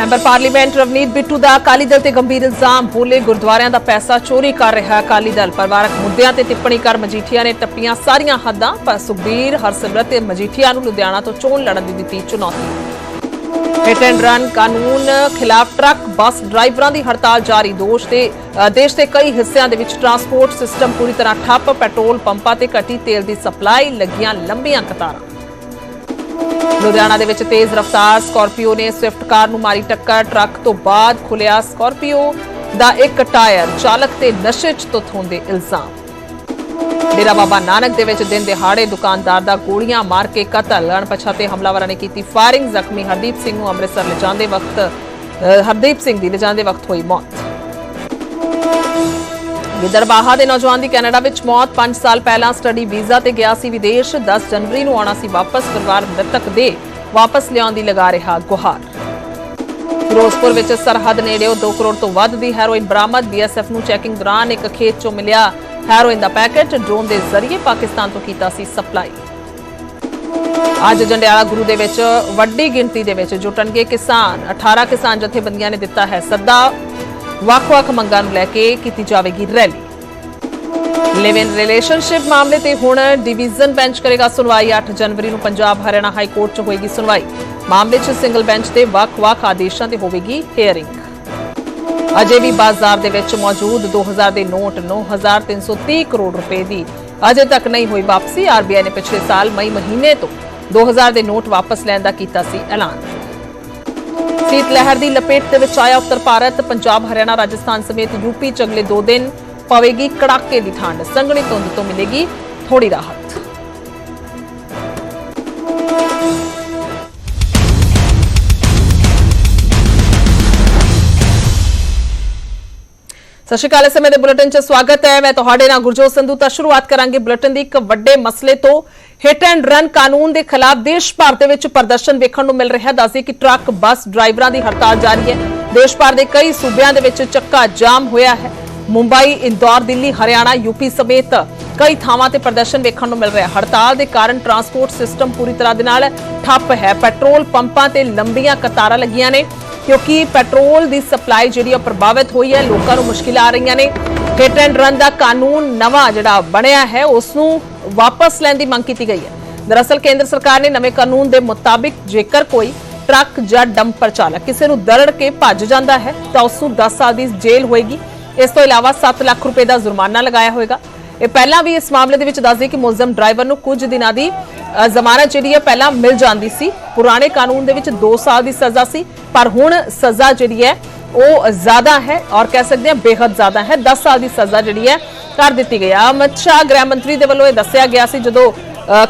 Member parliament Ravneet Bittu ਦਾ ਅਕਾਲੀ ਦਲ ਤੇ ਗੰਭੀਰ ਇਲਜ਼ਾਮ, ਬੋਲੇ ਗੁਰਦੁਆਰਿਆਂ ਦਾ ਪੈਸਾ ਚੋਰੀ ਕਰ ਰਿਹਾ ਅਕਾਲੀ ਦਲ। ਪਰਿਵਾਰਕ ਮੁੱਦਿਆਂ ਤੇ ਟਿੱਪਣੀ ਕਰ ਮਜੀਠੀਆ ਨੇ ਟੱਪੀਆਂ ਸਾਰੀਆਂ ਹੱਦਾਂ, ਪਰ ਸੁਖਬੀਰ, ਹਰਸਿਮਰਤ ਤੇ ਮਜੀਠੀਆ ਨੂੰ ਲੁਧਿਆਣਾ ਤੋਂ ਚੋਣ ਲੜਨ ਦੀ ਦਿੱਤੀ ਚੁਣੌਤੀ। ਹਿੱਟ ਐਂਡ ਰਨ ਕਾਨੂੰਨ ਖਿਲਾਫ ਟਰੱਕ, ਬੱਸ ਡਰਾਈਵਰਾਂ ਦੀ ਹੜਤਾਲ ਜਾਰੀ। ਦੋਸ਼ ਤੇ ਦੇਸ਼ ਦੇ ਕਈ ਹਿੱਸਿਆਂ ਦੇ ਵਿੱਚ ਟਰਾਂਸਪੋਰਟ ਸਿਸਟਮ ਪੂਰੀ ਤਰ੍ਹਾਂ ਠੱਪ, ਪੈਟਰੋਲ ਪੰਪਾਂ ਤੇ ਘਟੀ ਤੇਲ ਦੀ ਸਪਲਾਈ ਲੱਗੀਆਂ ਲੰਬੀਆਂ ਕਤਾਰਾਂ। ਲੁਧਿਆਣਾ ਦੇ ਵਿੱਚ ਤੇਜ਼ ਰਫ਼ਤਾਰ ਸਕਾਰਪੀਓ ਨੇ ਸਵਿਫਟ ਕਾਰ ਨੂੰ ਮਾਰੀ ਟੱਕਰ। ਟਰੱਕ ਤੋਂ ਬਾਅਦ ਖੁੱਲਿਆ ਸਕਾਰਪੀਓ ਦਾ ਇੱਕ ਟਾਇਰ। ਚਾਲਕ ਤੇ ਨਸ਼ੇ 'ਚ ਤੁੱਥ ਦੇ ਇਲਜ਼ਾਮ। ਡੇਰਾ ਬਾਬਾ ਨਾਨਕ ਦੇ ਵਿੱਚ ਦਿਨ ਦਿਹਾੜੇ ਦੁਕਾਨਦਾਰ ਦਾ ਗੋਲੀਆਂ ਮਾਰ ਕੇ ਕਤਲ। ਅਣਪਛਾਤੇ ਹਮਲਾਵਰਾਂ ਨੇ ਕੀਤੀ ਫਾਇਰਿੰਗ। ਜ਼ਖਮੀ ਹਰਦੀਪ ਸਿੰਘ ਨੂੰ ਅੰਮ੍ਰਿਤਸਰ ਲਿਜਾਂਦੇ ਵਕਤ ਹਰਦੀਪ ਸਿੰਘ ਦੀ ਲਿਜਾਂਦੇ ਵਕਤ ਹੋਈ ਮੌਤ। ਵਿਦਰਬਾਹਾ ਦੇ ਨੌਜਵਾਨ ਦੀ ਕੈਨੇਡਾ ਵਿੱਚ ਮੌਤ। 5 ਸਾਲ ਪਹਿਲਾਂ ਸਟੱਡੀ ਵੀਜ਼ਾ ਤੇ ਗਿਆ ਸੀ ਵਿਦੇਸ਼। 10 ਜਨਵਰੀ ਨੂੰ ਆਉਣਾ ਸੀ ਵਾਪਸ। ਪਰਿਵਾਰ ਮ੍ਰਿਤਕ ਦੇ ਵਾਪਸ ਲਿਆਉਣ ਦੀ ਲਗਾ ਰਿਹਾ ਗੁਹਾਰ। ਫਿਰੋਜ਼ਪੁਰ ਵਿੱਚ ਸਰਹੱਦ ਨੇੜਿਓ 2 ਕਰੋੜ ਤੋਂ ਵੱਧ ਦੀ ਹੈਰੋਇਨ ਬਰਾਮਦ। ਬੀਐਸਐਫ ਨੂੰ ਚੈਕਿੰਗ ਦੌਰਾਨ ਇੱਕ ਖੇਤ 'ਚੋਂ ਮਿਲਿਆ ਹੈਰੋਇਨ ਦਾ ਪੈਕੇਟ। ਡਰੋਨ ਦੇ ਜ਼ਰੀਏ ਪਾਕਿਸਤਾਨ ਤੋਂ ਕੀਤਾ ਸੀ ਸਪਲਾਈ। ਅੱਜ ਜੰਡਿਆਲਾ ਗੁਰੂ ਦੇ ਵਿੱਚ ਵੱਡੀ ਗਿਣਤੀ ਦੇ ਵਿੱਚ ਜੁਟਣਗੇ ਕਿਸਾਨ। 18 ਕਿਸਾਨ ਜਥੇਬੰਦੀਆਂ ਨੇ ਦਿੱਤਾ ਹੈ ਸੱਦਾ। ਵੱਖ-ਵੱਖ ਮੰਗਾਂ ਨੂੰ ਲੈ ਕੇ ਕੀਤੀ ਜਾਵੇਗੀ ਰੈਲੀ। ਲਿਵ ਇਨ ਰਿਲੇਸ਼ਨਸ਼ਿਪ ਮਾਮਲੇ ਤੇ ਹੁਣ ਡਿਵੀਜ਼ਨ ਬੈਂਚ ਕਰੇਗਾ ਸੁਣਵਾਈ। 8 ਜਨਵਰੀ ਨੂੰ ਪੰਜਾਬ ਹਰਿਆਣਾ ਹਾਈ ਕੋਰਟ 'ਚ ਹੋਏਗੀ ਸੁਣਵਾਈ। ਮਾਮਲੇ 'ਚ ਸਿੰਗਲ ਬੈਂਚ ਤੇ ਵੱਖ-ਵੱਖ ਆਦੇਸ਼ਾਂ ਤੇ ਹੋਵੇਗੀ ਹੀਅਰਿੰਗ ਅਜੇ ਵੀ ਬਾਜ਼ਾਰ ਦੇ ਵਿੱਚ ਮੌਜੂਦ 2000 ਦੇ ਨੋਟ 9330 ਕਰੋੜ ਰੁਪਏ ਦੀ ਅਜੇ ਤੱਕ ਨਹੀਂ ਹੋਈ ਵਾਪਸੀ। ਆਰਬੀਆਈ ਨੇ ਪਿਛਲੇ ਸਾਲ ਮਈ ਮਹੀਨੇ ਤੋਂ 2000 ਦੇ ਨੋਟ ਵਾਪਸ ਲੈਣ ਦਾ ਕੀਤਾ ਸੀ ਐਲਾਨ। ਸੀਤ ਲਹਿਰ ਦੀ ਲਪੇਟ ਦੇ ਵਿੱਚ ਆਇਆ ਉੱਤਰ ਭਾਰਤ ਪੰਜਾਬ ਹਰਿਆਣਾ ਰਾਜਸਥਾਨ ਸਮੇਤ ਯੂਪੀ ਚ ਅਗਲੇ 2 ਦਿਨ ਪਵੇਗੀ ਕੜਾਕੇ ਦੀ ਠੰਡ ਸੰਘਣੀ ਧੁੰਦ ਤੋਂ ਮਿਲੇਗੀ ਥੋੜੀ ਰਾਹਤ ਸਤਿ ਸ਼੍ਰੀ ਅਕਾਲ ਇਸ ਸਮੇਂ ਦੇ ਬੁਲੇਟਿਨ 'ਚ ਸਵਾਗਤ ਹੈ ਮੈਂ ਤੁਹਾਡੇ ਨਾਲ ਗੁਰਜੋਤ ਸੰਧੂ ਤਾਂ ਸ਼ੁਰੂਆਤ ਕਰਾਂਗੇ ਬੁਲੇਟਿਨ ਦੀ ਇੱਕ ਵੱਡੇ ਮਸਲੇ ਤੋਂ ਹਿੱਟ ਐਂਡ ਰਨ ਕਾਨੂੰਨ ਦੇ ਖਿਲਾਫ ਦੇਸ਼ ਭਰ ਦੇ ਵਿੱਚ ਪ੍ਰਦਰਸ਼ਨ ਵੇਖਣ ਨੂੰ ਮਿਲ ਰਿਹਾ ਹੈ ਦੱਸਦੇ ਕਿ ਟਰੱਕ, ਬੱਸ ਡਰਾਈਵਰਾਂ ਦੀ ਹੜਤਾਲ ਜਾਰੀ ਹੈ। ਦੇਸ਼ ਭਰ ਦੇ ਕਈ ਸੂਬਿਆਂ ਦੇ ਵਿੱਚ ਚੱਕਾ ਜਾਮ ਹੋਇਆ ਹੈ। ਮੁੰਬਈ, ਇੰਦੌਰ, ਦਿੱਲੀ, ਹਰਿਆਣਾ ਯੂਪੀ ਸਮੇਤ ਕਈ ਥਾਵਾਂ ਤੇ ਪ੍ਰਦਰਸ਼ਨ ਵੇਖਣ ਨੂੰ ਮਿਲ ਰਿਹਾ ਹੜਤਾਲ ਦੇ ਕਾਰਨ ਟਰਾਂਸਪੋਰਟ ਸਿਸਟਮ ਪੂਰੀ ਤਰ੍ਹਾਂ ਦੇ ਨਾਲ ਠੱਪ ਹੈ। ਪੈਟਰੋਲ ਪੰਪਾਂ ਤੇ ਲੰਬੀਆਂ ਕਤਾਰਾਂ ਲੱਗੀਆਂ ਨੇ, ਕਿਉਂਕਿ ਪੈਟਰੋਲ ਦੀ ਸਪਲਾਈ ਜਿਹੜੀ ਉਹ ਪ੍ਰਭਾਵਿਤ ਹੋਈ ਹੈ। ਲੋਕਾਂ ਨੂੰ ਮੁਸ਼ਕਿਲਾਂ ਆ ਰਹੀਆਂ ਨੇ। ਹਿੱਟ ਐਂਡ ਰਨ ਦਾ ਕਾਨੂੰਨ ਨਵਾਂ ਜਿਹੜਾ ਬਣਿਆ ਹੈ, ਉਸ ਨੂੰ ਵਾਪਸ ਲੈਣ ਦੀ ਮੰਗ ਕੀਤੀ ਗਈ ਹੈ। ਦਰਅਸਲ ਕੇਂਦਰ ਸਰਕਾਰ ਨੇ ਨਵੇਂ ਕਾਨੂੰਨ ਦੇ ਮੁਤਾਬਿਕ ਜੇਕਰ ਕੋਈ ਟਰੱਕ ਜਾਂ ਡੰਪਰ ਚਾਲਕ ਕਿਸੇ ਨੂੰ ਦਰੜ ਕੇ ਭੱਜ ਜਾਂਦਾ ਹੈ, ਤਾਂ ਉਸ ਨੂੰ 10 ਸਾਲ ਦੀ ਜੇਲ੍ਹ ਹੋਏਗੀ। ਇਸ ਤੋਂ ਇਲਾਵਾ 7 ਲੱਖ ਰੁਪਏ ਦਾ ਜੁਰਮਾਨਾ ਲਗਾਇਆ ਹੋਏਗਾ। ਇਹ ਪਹਿਲਾਂ ਵੀ ਇਸ ਮਾਮਲੇ ਦੇ ਵਿੱਚ ਦੱਸਦੇ ਕਿ ਮੁਲਜ਼ਮ ਡਰਾਈਵਰ ਨੂੰ ਕੁਝ ਦਿਨਾਂ ਦੀ ਜ਼ਮਾਨਤ ਜਿਹੜੀ ਹੈ ਪਹਿਲਾਂ ਮਿਲ ਜਾਂਦੀ ਸੀ। ਪੁਰਾਣੇ ਕਾਨੂੰਨ ਦੇ ਵਿੱਚ 2 ਸਾਲ ਦੀ ਸਜ਼ਾ ਸੀ, ਪਰ ਹੁਣ ਸਜ਼ਾ ਜਿਹੜੀ ਹੈ, ਉਹ ਜ਼ਿਆਦਾ ਹੈ ਔਰ ਕਹਿ ਸਕਦੇ ਹਾਂ ਬੇहद ਜ਼ਿਆਦਾ ਹੈ। 10 ਸਾਲ ਦੀ ਸਜ਼ਾ ਜਿਹੜੀ ਹੈ ਕਰ ਦਿੱਤੀ ਗਈ ਆ। ਅਮਿਤ ਸ਼ਾਹ ਗ੍ਰਹਿ ਮੰਤਰੀ ਦੇ ਵੱਲੋਂ ਇਹ ਦੱਸਿਆ ਗਿਆ ਸੀ ਜਦੋਂ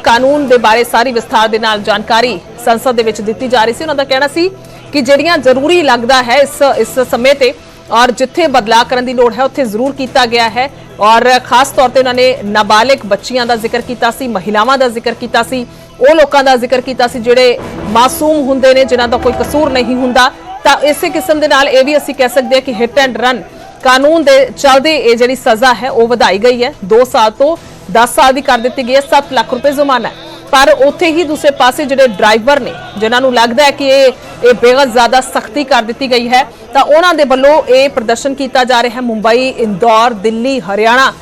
ਕਾਨੂੰਨ ਦੇ ਬਾਰੇ ਸਾਰੀ ਵਿਸਥਾਰ ਦੇ ਨਾਲ ਜਾਣਕਾਰੀ ਸੰਸਦ ਦੇ ਵਿੱਚ ਦਿੱਤੀ ਜਾ ਰਹੀ ਸੀ, ਉਹਨਾਂ ਦਾ ਕਹਿਣਾ ਸੀ ਕਿ ਜਿਹੜੀਆਂ ਜ਼ਰੂਰੀ ਲੱਗਦਾ ਹੈ ਇਸ ਇਸ ਸਮੇਂ ਤੇ ਔਰ ਜਿੱਥੇ ਬਦਲਾਅ ਕਰਨ ਦੀ ਲੋੜ ਹੈ, ਉੱਥੇ ਜ਼ਰੂਰ ਕੀਤਾ ਗਿਆ ਹੈ। ਔਰ ਖਾਸ ਤੌਰ ਤੇ ਉਹਨਾਂ ਨੇ ਨਾਬਾਲਗ ਬੱਚੀਆਂ ਦਾ ਜ਼ਿਕਰ ਕੀਤਾ ਸੀ, ਮਹਿਲਾਵਾਂ ਦਾ ਜ਼ਿਕਰ ਕੀਤਾ ਸੀ, ਉਹ ਲੋਕਾਂ ਦਾ ਜ਼ਿਕਰ ਕੀਤਾ ਸੀ, ਜਿਹੜੇ ਮਾਸੂਮ ਹੁੰਦੇ ਨੇ, ਜਿਨ੍ਹਾਂ ਦਾ ਕੋਈ ਕਸੂਰ ਨਹੀਂ ਹੁੰਦਾ। ਤਾਂ ਇਸੇ ਕਿਸਮ ਦੇ ਨਾਲ ਇਹ ਵੀ ਅਸੀਂ ਕਹਿ ਸਕਦੇ ਹਾਂ ਕਿ ਹਿੱਟ ਐਂਡ ਰਨ ਕਾਨੂੰਨ ਦੇ ਚੱਲਦੇ ਇਹ ਜਿਹੜੀ ਸਜ਼ਾ ਹੈ, ਉਹ ਵਧਾਈ ਗਈ ਹੈ। 2 ਸਾਲ ਤੋਂ 10 ਸਾਲ ਦੀ ਕਰ ਦਿੱਤੀ ਗਈ ਹੈ। 7 ਲੱਖ ਰੁਪਏ ਜ਼ੁਰਮਾਨਾ ਪਰ ਉੱਥੇ ਹੀ ਦੂਸਰੇ ਪਾਸੇ ਜਿਹੜੇ ਡਰਾਈਵਰ ਨੇ, ਜਿਨ੍ਹਾਂ ਨੂੰ ਲੱਗਦਾ ਹੈ ਕਿ ਇਹ ਇਹ ਬੇਹੱਦ ਜ਼ਿਆਦਾ ਸਖਤੀ ਕਰ ਦਿੱਤੀ ਗਈ ਹੈ, ਤਾਂ ਉਹਨਾਂ ਦੇ ਵੱਲੋਂ ਇਹ ਪ੍ਰਦਰਸ਼ਨ ਕੀਤਾ ਜਾ ਰਿਹਾ ਹੈ। ਮੁੰਬਈ, ਇੰਦੌਰ, ਦਿੱਲੀ, ਹਰਿਆਣਾ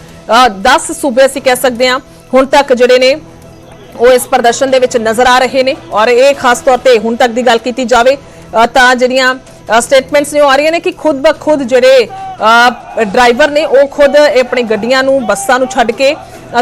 10 ਸੂਬੇ ਅਸੀਂ ਕਹਿ ਸਕਦੇ ਹਾਂ, ਹੁਣ ਤੱਕ ਜਿਹੜੇ ਨੇ, ਉਹ ਇਸ ਪ੍ਰਦਰਸ਼ਨ ਦੇ ਵਿੱਚ ਨਜ਼ਰ ਆ ਰਹੇ ਨੇ। ਔਰ ਇਹ ਖਾਸ ਤੌਰ ਤੇ ਹੁਣ ਤੱਕ ਦੀ ਗੱਲ ਕੀਤੀ ਜਾਵੇ ਤਾਂ ਜਿਹੜੀਆਂ ਸਟੇਟਮੈਂਟਸ ਨੇ ਉਹ ਆ ਰਹੀਆਂ ਨੇ ਕਿ ਖੁਦ ਬ ਜਿਹੜੇ ਡਰਾਈਵਰ ਨੇ ਉਹ ਖੁਦ ਆਪਣੀ ਗੱਡੀਆਂ ਨੂੰ ਬੱਸਾਂ ਨੂੰ ਛੱਡ ਕੇ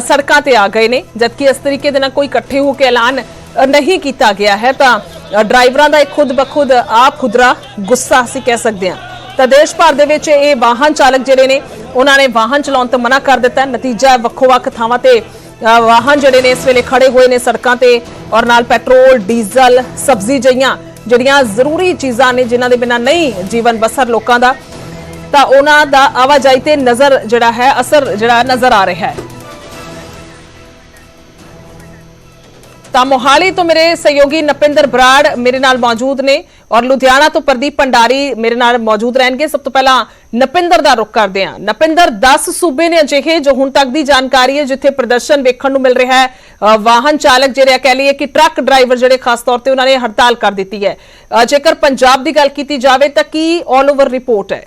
ਸੜਕਾਂ ਤੇ ਆ ਗਏ ਨੇ। ਜਦਕਿ ਇਸ ਤਰੀਕੇ ਦੇ ਨਾਲ ਕੋਈ ਇਕੱਠੇ ਹੋ ਕੇ ਐਲਾਨ ਨਹੀਂ ਕੀਤਾ ਗਿਆ ਹੈ ਤਾਂ ਡਰਾਈਵਰਾਂ ਦਾ ਇਹ ਖੁਦ ਬ ਆਪ ਖੁਦਰਾ ਗੁੱਸਾ ਅਸੀਂ ਕਹਿ ਸਕਦੇ ਹਾਂ। ਤਾਂ ਦੇਸ਼ ਭਰ ਦੇ ਵਿੱਚ ਇਹ ਵਾਹਨ ਚਾਲਕ ਜਿਹੜੇ ਨੇ ਉਹਨਾਂ ਨੇ ਵਾਹਨ ਚਲਾਉਣ ਤੋਂ ਮਨਾ ਕਰ ਦਿੱਤਾ। ਨਤੀਜਾ ਵੱਖੋ-ਵੱਖ ਥਾਵਾਂ ਤੇ ਅ, ਵਾਹਨ ਜਿਹੜੇ ਨੇ ਇਸ ਵੇਲੇ ਖੜੇ ਹੋਏ ਨੇ ਸੜਕਾਂ ਤੇ ਔਰ ਨਾਲ ਪੈਟਰੋਲ ਡੀਜ਼ਲ ਸਬਜ਼ੀ ਜਈਆਂ ਜਿਹੜੀਆਂ ਜ਼ਰੂਰੀ ਚੀਜ਼ਾਂ ਨੇ ਜਿਨ੍ਹਾਂ ਦੇ ਬਿਨਾਂ ਨਹੀਂ ਜੀਵਨ ਬਸਰ ਲੋਕਾਂ ਦਾ, ਤਾਂ ਉਹਨਾਂ ਦਾ ਆਵਾਜਾਈ ਤੇ ਨਜ਼ਰ ਜਿਹੜਾ ਹੈ, ਅਸਰ ਜਿਹੜਾ ਨਜ਼ਰ ਆ ਰਿਹਾ ਹੈ। ਤਾਂ ਮੋਹਾਲੀ ਤੋਂ ਮੇਰੇ ਸਹਿਯੋਗੀ ਨਪਿੰਦਰ ਬਰਾੜ ਮੇਰੇ ਨਾਲ ਮੌਜੂਦ ਨੇ ਔਰ ਲੁਧਿਆਣਾ ਤੋਂ ਪ੍ਰਦੀਪ ਭੰਡਾਰੀ ਮੇਰੇ ਨਾਲ ਮੌਜੂਦ ਰਹਿਣਗੇ। ਸਭ ਤੋਂ ਪਹਿਲਾਂ ਨਪਿੰਦਰ ਦਾ ਰੁਖ ਕਰਦੇ ਹਾਂ। ਨਪਿੰਦਰ 10 ਸੂਬੇ ਨੇ ਅਜਿਹੇ ਜੋ ਹੁਣ ਤੱਕ ਦੀ ਜਾਣਕਾਰੀ ਹੈ, ਜਿੱਥੇ ਪ੍ਰਦਰਸ਼ਨ ਵੇਖਣ ਨੂੰ ਮਿਲ ਰਿਹਾ ਹੈ। ਵਾਹਨ ਚਾਲਕ ਜਿਹੜੇ ਕਹਿ ਲਈਏ ਕਿ ਟਰੱਕ ਡਰਾਈਵਰ ਜਿਹੜੇ ਖਾਸ ਤੌਰ ਤੇ ਉਹਨਾਂ ਨੇ ਹੜਤਾਲ ਕਰ ਦਿੱਤੀ ਹੈ। ਜੇਕਰ ਪੰਜਾਬ ਦੀ ਗੱਲ ਕੀਤੀ ਜਾਵੇ ਤਾਂ ਕੀ ਆਲ ਓਵਰ ਰਿਪੋਰਟ ਹੈ?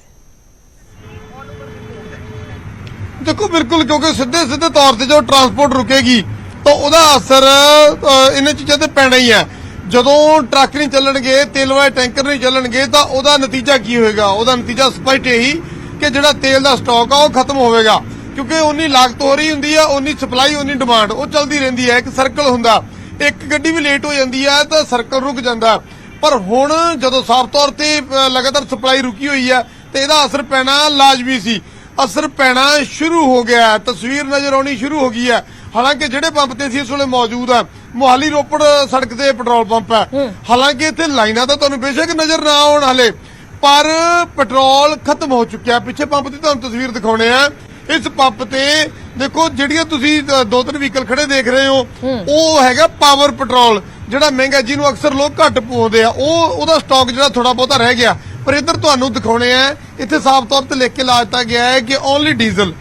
ਦੇਖੋ, ਬਿਲਕੁਲ, ਕਿਉਂਕਿ ਸਿੱਧੇ ਸਿੱਧੇ ਤੌਰ ਤੇ ਜੋ ਟਰਾਂਸਪੋਰਟ ਰੁਕੇਗੀ ਤਾਂ ਉਹਦਾ ਅਸਰ ਇਹਨਾਂ ਚੀਜ਼ਾਂ ਤੇ ਪੈਣਾ ਹੀ ਹੈ। ਜਦੋਂ ਟਰੱਕ ਨਹੀਂ ਚੱਲਣਗੇ, ਤੇਲ ਵਾਲੇ ਟੈਂਕਰ ਨਹੀਂ ਚੱਲਣਗੇ, ਤਾਂ ਉਹਦਾ ਨਤੀਜਾ ਕੀ ਹੋਏਗਾ? ਉਹਦਾ ਨਤੀਜਾ ਸਪਸ਼ਟ ਇਹੀ ਕਿ ਜਿਹੜਾ ਤੇਲ ਦਾ ਸਟਾਕ ਆ, ਉਹ ਖਤਮ ਹੋਵੇਗਾ। ਕਿਉਂਕਿ ਉਨੀ ਲਾਗਤ ਹੋ ਰਹੀ ਹੁੰਦੀ ਆ ਉਨੀ ਸਪਲਾਈ ਉਨੀ ਡਿਮਾਂਡ ਉਹ ਚੱਲਦੀ ਰਹਿੰਦੀ ਹੈ, ਇੱਕ ਸਰਕਲ ਹੁੰਦਾ। ਇੱਕ ਗੱਡੀ ਵੀ ਲੇਟ ਹੋ ਜਾਂਦੀ ਹੈ, ਤਾਂ ਸਰਕਲ ਰੁਕ ਜਾਂਦਾ। ਪਰ ਹੁਣ ਜਦੋਂ ਸਾਫ਼ ਤੌਰ ਤੇ ਲਗਾਤਾਰ ਸਪਲਾਈ ਰੁਕੀ ਹੋਈ ਹੈ, ਤੇ ਇਹਦਾ ਅਸਰ ਪੈਣਾ ਲਾਜ਼ਮੀ ਸੀ। ਅਸਰ ਪੈਣਾ ਸ਼ੁਰੂ ਹੋ ਗਿਆ ਤਸਵੀਰ ਨਜ਼ਰ ਆਉਣੀ ਸ਼ੁਰੂ ਹੋ ਗਈ ਹੈ। ਹਾਲਾਂਕਿ ਜਿਹੜੇ ਪੰਪ ਤੇ ਸੀ ਇਸ ਵੇਲੇ ਮੌਜੂਦ ਆ ਮੋਹਾਲੀ ਰੋਪੜ ਸੜਕ ਤੇ ਪੈਟਰੋਲ ਪੰਪ ਹੈ। ਹਾਲਾਂਕਿ ਇੱਥੇ ਲਾਈਨਾਂ ਤਾਂ ਤੁਹਾਨੂੰ ਬੇਸ਼ੱਕ ਨਜ਼ਰ ਨਾ ਆਉਣ ਹਲੇ ਪਰ ਪੈਟਰੋਲ ਖਤਮ ਹੋ ਚੁੱਕਿਆ ਪਿੱਛੇ ਪੰਪ ਦੀ ਤੁਹਾਨੂੰ ਤਸਵੀਰ ਦਿਖਾਉਣੇ ਆ। ਇਸ ਪੰਪ ਤੇ ਦੇਖੋ ਜਿਹੜੀਆਂ ਤੁਸੀਂ ਦੋ ਤਿੰਨ ਵਹੀਕਲ ਖੜੇ ਦੇਖ ਰਹੇ ਹੋ ਉਹ ਹੈਗਾ ਪਾਵਰ ਪੈਟਰੋਲ। ਜਿਹੜਾ ਮਹਿੰਗਾ ਜਿਹਨੂੰ ਅਕਸਰ ਲੋਕ ਘੱਟ ਪਾਉਂਦੇ ਆ ਉਹ ਉਹਦਾ ਸਟਾਕ ਜਿਹੜਾ ਥੋੜਾ ਬਹੁਤਾ ਰਹਿ ਗਿਆ। ਪਰ ਇੱਧਰ ਤੁਹਾਨੂੰ ਦਿਖਾਉਣੇ ਆ ਇੱਥੇ ਸਾਫ਼ ਤੌਰ ਤੇ ਲਿਖ ਕੇ ਲਾ ਦਿੱਤਾ ਗਿਆ ਹੈ ਕਿ ਓਨਲੀ ਡੀਜ਼ਲ।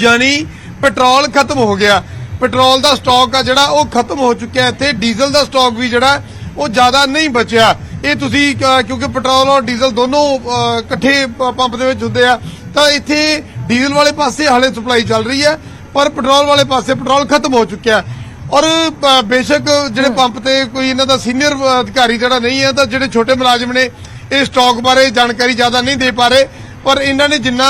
ਯਾਨੀ ਪੈਟਰੋਲ ਖਤਮ ਹੋ ਗਿਆ। ਪੈਟਰੋਲ ਦਾ ਸਟਾਕ ਆ ਜਿਹੜਾ ਉਹ ਖਤਮ ਹੋ ਚੁੱਕਿਆ ਇੱਥੇ। ਡੀਜ਼ਲ ਦਾ ਸਟਾਕ ਵੀ ਜਿਹੜਾ ਉਹ ਜ਼ਿਆਦਾ ਨਹੀਂ ਬਚਿਆ। ਇਹ ਤੁਸੀਂ ਕਿਉਂਕਿ ਪੈਟਰੋਲ ਔਰ ਡੀਜ਼ਲ ਦੋਨੋਂ ਇਕੱਠੇ ਪੰਪ ਦੇ ਵਿੱਚ ਹੁੰਦੇ ਆ ਤਾਂ ਇੱਥੇ ਡੀਜ਼ਲ ਵਾਲੇ ਪਾਸੇ ਹਾਲੇ ਸਪਲਾਈ ਚੱਲ ਰਹੀ ਹੈ ਪਰ ਪੈਟਰੋਲ ਵਾਲੇ ਪਾਸੇ ਪੈਟਰੋਲ ਖਤਮ ਹੋ ਚੁੱਕਿਆ। ਔਰ ਬੇਸ਼ੱਕ ਜਿਹੜੇ ਪੰਪ ਤੇ ਕੋਈ ਇਹਨਾਂ ਦਾ ਸੀਨੀਅਰ ਅਧਿਕਾਰੀ ਜਿਹੜਾ ਨਹੀਂ ਹੈ ਤਾਂ ਜਿਹੜੇ ਛੋਟੇ ਮੁਲਾਜ਼ਮ ਨੇ ਇਹ ਸਟਾਕ ਬਾਰੇ ਜਾਣਕਾਰੀ ਜ਼ਿਆਦਾ ਨਹੀਂ ਦੇ ਪਾ ਰਹੇ। ਪਰ ਇਹਨਾਂ ਨੇ ਜਿੰਨਾ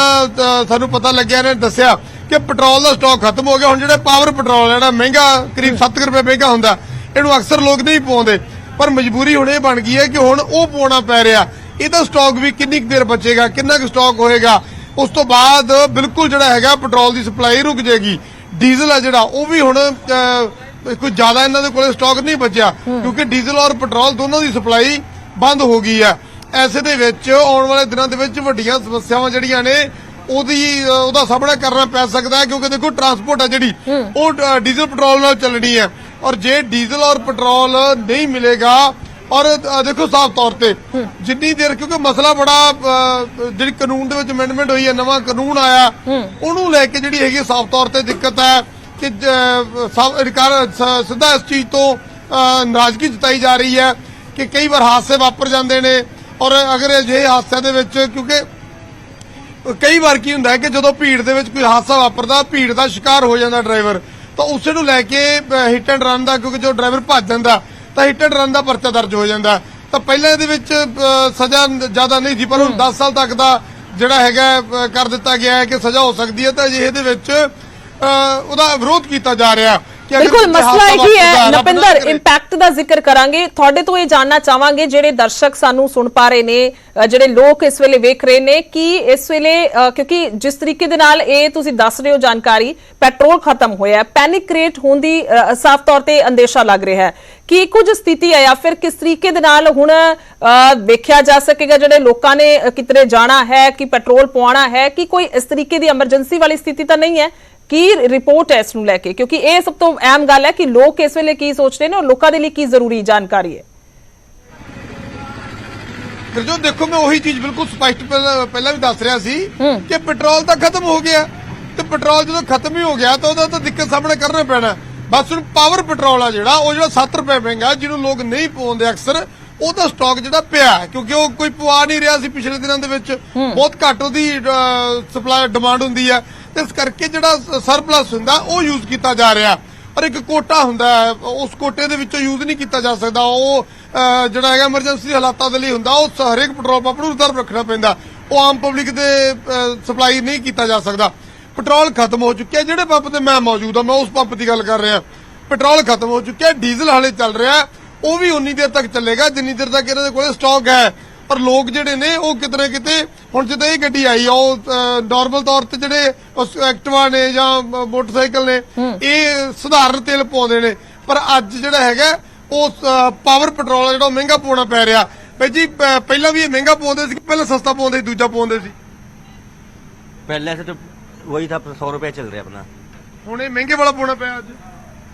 ਸਾਨੂੰ ਪਤਾ ਲੱਗਿਆ ਇਹਨਾਂ ਨੇ ਦੱਸਿਆ ਕਿ ਪੈਟਰੋਲ ਦਾ ਸਟਾਕ ਖਤਮ ਹੋ ਗਿਆ। ਹੁਣ ਜਿਹੜਾ ਪਾਵਰ ਪੈਟਰੋਲ ਹੈ ਜਿਹੜਾ ਮਹਿੰਗਾ ਕਰੀਬ 7 ਰੁਪਏ ਮਹਿੰਗਾ ਹੁੰਦਾ ਇਹਨੂੰ ਅਕਸਰ ਲੋਕ ਨਹੀਂ ਪਾਉਂਦੇ। ਪਰ ਮਜਬੂਰੀ ਹੁਣ ਇਹ ਬਣ ਗਈ ਹੈ ਕਿ ਹੁਣ ਉਹ ਪਾਉਣਾ ਪੈ ਰਿਹਾ। ਇਹਦਾ ਸਟਾਕ ਵੀ ਕਿੰਨੀ ਕੁ ਦੇਰ ਬਚੇਗਾ ਕਿੰਨਾ ਕੁ ਸਟਾਕ ਹੋਏਗਾ? ਉਸ ਤੋਂ ਬਾਅਦ ਬਿਲਕੁਲ ਜਿਹੜਾ ਹੈਗਾ ਪੈਟਰੋਲ ਦੀ ਸਪਲਾਈ ਰੁਕ ਜਾਏਗੀ। ਡੀਜ਼ਲ ਆ ਜਿਹੜਾ ਉਹ ਵੀ ਹੁਣ ਕੋਈ ਜ਼ਿਆਦਾ ਇਹਨਾਂ ਦੇ ਕੋਲੇ ਸਟਾਕ ਨਹੀਂ ਬਚਿਆ। ਕਿਉਂਕਿ ਡੀਜ਼ਲ ਔਰ ਪੈਟਰੋਲ ਦੋਨੋਂ ਦੀ ਸਪਲਾਈ ਬੰਦ ਹੋ ਗਈ ਹੈ। ਐਸੇ ਦੇ ਵਿੱਚ ਆਉਣ ਵਾਲੇ ਦਿਨਾਂ ਦੇ ਵਿੱਚ ਵੱਡੀਆਂ ਸਮੱਸਿਆਵਾਂ ਜਿਹੜੀਆਂ ਨੇ ਉਹਦੀ ਉਹਦਾ ਸਾਹਮਣਾ ਕਰਨਾ ਪੈ ਸਕਦਾ ਹੈ ਕਿਉਂਕਿ ਦੇਖੋ ਟਰਾਂਸਪੋਰਟ ਆ ਜਿਹੜੀ ਉਹ ਡੀਜ਼ਲ ਪੈਟਰੋਲ ਨਾਲ ਚੱਲਣੀ ਹੈ। ਔਰ ਜੇ ਡੀਜ਼ਲ ਔਰ ਪੈਟਰੋਲ ਨਹੀਂ ਮਿਲੇਗਾ ਔਰ ਦੇਖੋ ਸਾਫ਼ ਤੌਰ ਤੇ ਜਿੰਨੀ ਦੇਰ ਕਿਉਂਕਿ ਮਸਲਾ ਬੜਾ ਜਿਹੜੀ ਕਾਨੂੰਨ ਦੇ ਵਿੱਚ ਅਮੈਂਡਮੈਂਟ ਹੋਈ ਹੈ ਨਵਾਂ ਕਾਨੂੰਨ ਆਇਆ ਉਹਨੂੰ ਲੈ ਕੇ ਜਿਹੜੀ ਹੈਗੀ ਸਾਫ਼ ਤੌਰ ਤੇ ਦਿੱਕਤ ਹੈ ਕਿ ਸਿੱਧਾ ਇਸ ਚੀਜ਼ ਤੋਂ ਨਾਰਾਜ਼ਗੀ ਜਤਾਈ ਜਾ ਰਹੀ ਹੈ ਕਿ ਕਈ ਵਾਰ ਹਾਦਸੇ ਵਾਪਰ ਜਾਂਦੇ ਨੇ ਔਰ ਅਗਰ ਅਜਿਹੇ ਹਾਦਸਿਆਂ ਦੇ ਵਿੱਚ ਕਿਉਂਕਿ ਕਈ ਵਾਰ ਕੀ ਹੁੰਦਾ ਹੈ ਕਿ ਜਦੋਂ ਭੀੜ ਦੇ ਵਿੱਚ ਕੋਈ ਹਾਦਸਾ ਵਾਪਰਦਾ ਭੀੜ ਦਾ ਸ਼ਿਕਾਰ ਹੋ ਜਾਂਦਾ ਡਰਾਈਵਰ ਤਾਂ ਉਸੇ ਨੂੰ ਲੈ ਕੇ ਹਿੱਟ ਐਂਡ ਰਨ ਦਾ ਕਿਉਂਕਿ ਜੋ ਡਰਾਈਵਰ ਭੱਜ ਜਾਂਦਾ ਤਾਂ ਹਿੱਟ ਐਂਡ ਰਨ ਦਾ ਪਰਚਾ ਦਰਜ ਹੋ ਜਾਂਦਾ ਤਾਂ ਪਹਿਲਾਂ ਇਹਦੇ ਵਿੱਚ ਸਜ਼ਾ ਜ਼ਿਆਦਾ ਨਹੀਂ ਸੀ ਪਰ ਹੁਣ 10 ਸਾਲ ਤੱਕ ਦਾ ਜਿਹੜਾ ਹੈਗਾ ਕਰ ਦਿੱਤਾ ਗਿਆ ਹੈ ਕਿ ਸਜ਼ਾ ਹੋ ਸਕਦੀ ਹੈ ਤਾਂ ਅਜਿਹੇ ਦੇ ਵਿੱਚ ਉਹਦਾ ਵਿਰੋਧ ਕੀਤਾ ਜਾ ਰਿਹਾ। ਬਿਲਕੁਲ ਮਸਲਾ ਇਹੀ ਹੈ ਨਪਿੰਦਰ। ਇੰਪੈਕਟ ਦਾ ਜ਼ਿਕਰ ਕਰਾਂਗੇ। ਤੁਹਾਡੇ ਤੋਂ ਇਹ ਜਾਨਣਾ ਚਾਹਾਂਗੇ ਜਿਹੜੇ ਦਰਸ਼ਕ ਸਾਨੂੰ ਸੁਣ ਪਾ ਰਹੇ ਨੇ ਜਿਹੜੇ ਲੋਕ ਇਸ ਵੇਲੇ ਵੇਖ ਰਹੇ ਨੇ ਕਿ ਇਸ ਵੇਲੇ ਕਿਉਂਕਿ ਜਿਸ ਤਰੀਕੇ ਦੇ ਨਾਲ ਇਹ ਤੁਸੀਂ ਦੱਸ ਰਹੇ ਹੋ ਜਾਣਕਾਰੀ ਪੈਟਰੋਲ ਖਤਮ ਹੋਇਆ ਪੈਨਿਕ ਕ੍ਰੀਏਟ ਹੋਣ ਦੀ ਸਾਫ਼ ਤੌਰ ਤੇ ਅੰਦੇਸ਼ਾ ਲੱਗ ਰਿਹਾ ਹੈ। ਕਿ ਕੁਝ ਸਥਿਤੀ ਹੈ ਜਾਂ ਫਿਰ ਕਿਸ ਤਰੀਕੇ ਦੇ ਨਾਲ ਹੁਣ ਵੇਖਿਆ ਜਾ ਸਕੇਗਾ ਜਿਹੜੇ ਲੋਕਾਂ ਨੇ ਅ, ਕਿਧਰੇ ਜਾਣਾ ਹੈ ਕਿ ਪੈਟਰੋਲ ਪਵਾਉਣਾ ਹੈ ਕਿ ਕੋਈ ਇਸ ਤਰੀਕੇ ਦੀ ਐਮਰਜੈਂਸੀ ਵਾਲੀ ਸਥਿਤੀ ਤਾਂ ਨਹੀਂ ਹੈ? ਕੀ ਰਿਪੋਰਟ ਹੈ ਇਸ ਨੂੰ ਲੈ ਕੇ? ਕਿਉਂਕਿ ਇਹ ਸਭ ਤੋਂ ਅਹਿਮ ਗੱਲ ਹੈ ਕਿ ਲੋਕ ਇਸ ਵੇਲੇ ਕੀ ਸੋਚ ਰਹੇ ਨੇ ਔਰ ਲੋਕਾਂ ਦੇ ਲਈ ਕੀ ਜ਼ਰੂਰੀ ਜਾਣਕਾਰੀ ਹੈ। ਫਿਰ ਜੋ ਦੇਖੋ ਮੈਂ ਉਹੀ ਚੀਜ਼ ਬਿਲਕੁਲ ਸਪਸ਼ਟ ਪਹਿਲਾਂ ਪਹਿਲਾਂ ਵੀ ਦੱਸ ਰਿਹਾ ਸੀ ਕਿ ਪੈਟਰੋਲ ਤਾਂ ਖਤਮ ਹੋ ਗਿਆ। ਤੇ ਪੈਟਰੋਲ ਜਦੋਂ ਖਤਮ ਹੀ ਹੋ ਗਿਆ ਤਾਂ ਉਹਦਾ ਤਾਂ ਦਿੱਕਤ ਸਾਹਮਣੇ ਕਰਨਾ ਪੈਣਾ। ਬਸ ਹੁਣ ਪਾਵਰ ਪੈਟਰੋਲ ਆ ਜਿਹੜਾ ਉਹ ਜਿਹੜਾ 7 ਰੁਪਏ ਮਹਿੰਗਾ ਜਿਹਨੂੰ ਲੋਕ ਨਹੀਂ ਪਾਉਂਦੇ ਅਕਸਰ ਉਹਦਾ ਸਟਾਕ ਜਿਹੜਾ ਪਿਆ ਹੈ, ਕਿਉਂਕਿ ਉਹ ਕੋਈ ਪਵਾ ਨਹੀਂ ਰਿਹਾ ਸੀ ਪਿਛਲੇ ਦਿਨਾਂ ਦੇ ਵਿੱਚ। ਬਹੁਤ ਘੱਟ ਉਹਦੀ ਸਪਲਾਈ ਡਿਮਾਂਡ ਹੁੰਦੀ ਹੈ। ਤੇ ਇਸ ਕਰਕੇ ਜਿਹੜਾ ਸਰਪਲਸ ਹੁੰਦਾ ਉਹ ਯੂਜ਼ ਕੀਤਾ ਜਾ ਰਿਹਾ ਔਰ ਇੱਕ ਕੋਟਾ ਹੁੰਦਾ ਹੈ ਉਸ ਕੋਟੇ ਦੇ ਵਿੱਚੋਂ ਯੂਜ਼ ਨਹੀਂ ਕੀਤਾ ਜਾ ਸਕਦਾ। ਉਹ ਜਿਹੜਾ ਹੈਗਾ ਐਮਰਜੈਂਸੀ ਹਾਲਾਤਾਂ ਦੇ ਲਈ ਹੁੰਦਾ ਉਹ ਹਰੇਕ ਪੈਟਰੋਲ ਪੰਪ ਨੂੰ ਰਿਜ਼ਰਵ ਰੱਖਣਾ ਪੈਂਦਾ। ਉਹ ਆਮ ਪਬਲਿਕ ਦੇ ਸਪਲਾਈ ਨਹੀਂ ਕੀਤਾ ਜਾ ਸਕਦਾ। ਪੈਟਰੋਲ ਖਤਮ ਹੋ ਚੁੱਕਿਆ ਜਿਹੜੇ ਪੰਪ ਤੇ ਮੈਂ ਮੌਜੂਦ ਹਾਂ ਮੈਂ ਉਸ ਪੰਪ ਦੀ ਗੱਲ ਕਰ ਰਿਹਾ। ਪੈਟਰੋਲ ਖਤਮ ਹੋ ਚੁੱਕਿਆ ਡੀਜ਼ਲ ਹਾਲੇ ਚੱਲ ਰਿਹਾ ਉਹ ਵੀ ਉਨੀ ਦੇਰ ਤੱਕ ਚੱਲੇਗਾ ਜਿੰਨੀ ਦੇਰ ਤੱਕ ਇਹਨਾਂ ਦੇ ਕੋਲੇ ਸਟਾਕ ਹੈ। ਪਰ ਲੋਕ ਜਿਹੜੇ ਨੇ ਉਹ ਕਿਤਨੇ ਕਿਤੇ ਹੁਣ ਜਦੋਂ ਇਹ ਗੱਡੀ ਆਈ ਆ ਉਹ ਨਾਰਮਲ ਤੌਰ ਤੇ ਜਿਹੜੇ ਉਸ ਐਕਟਿਵਾ ਨੇ ਜਾਂ ਮੋਟਰਸਾਈਕਲ ਨੇ ਇਹ ਸਧਾਰਨ ਤੇਲ ਪਾਉਂਦੇ ਨੇ। ਪਰ ਅੱਜ ਜਿਹੜਾ ਹੈਗਾ ਉਹ ਪਾਵਰ ਪੈਟਰੋਲ ਜਿਹੜਾ ਮਹਿੰਗਾ ਪਾਉਣਾ ਪੈ ਰਿਹਾ। ਭਾਈ ਜੀ ਪਹਿਲਾਂ ਵੀ ਇਹ ਮਹਿੰਗਾ ਪਾਉਂਦੇ ਸੀ ਪਹਿਲਾਂ ਸਸਤਾ ਪਾਉਂਦੇ ਸੀ ਦੂਜਾ ਪਾਉਂਦੇ ਸੀ। ਪਹਿਲਾਂ ਸਿਰਫ ਵਹੀ ਤਾਂ 100 ਰੁਪਏ ਚੱਲ ਰਿਹਾ ਆਪਣਾ। ਹੁਣ ਇਹ ਮਹਿੰਗੇ ਵਾਲਾ ਪਾਉਣਾ ਪਿਆ ਅੱਜ।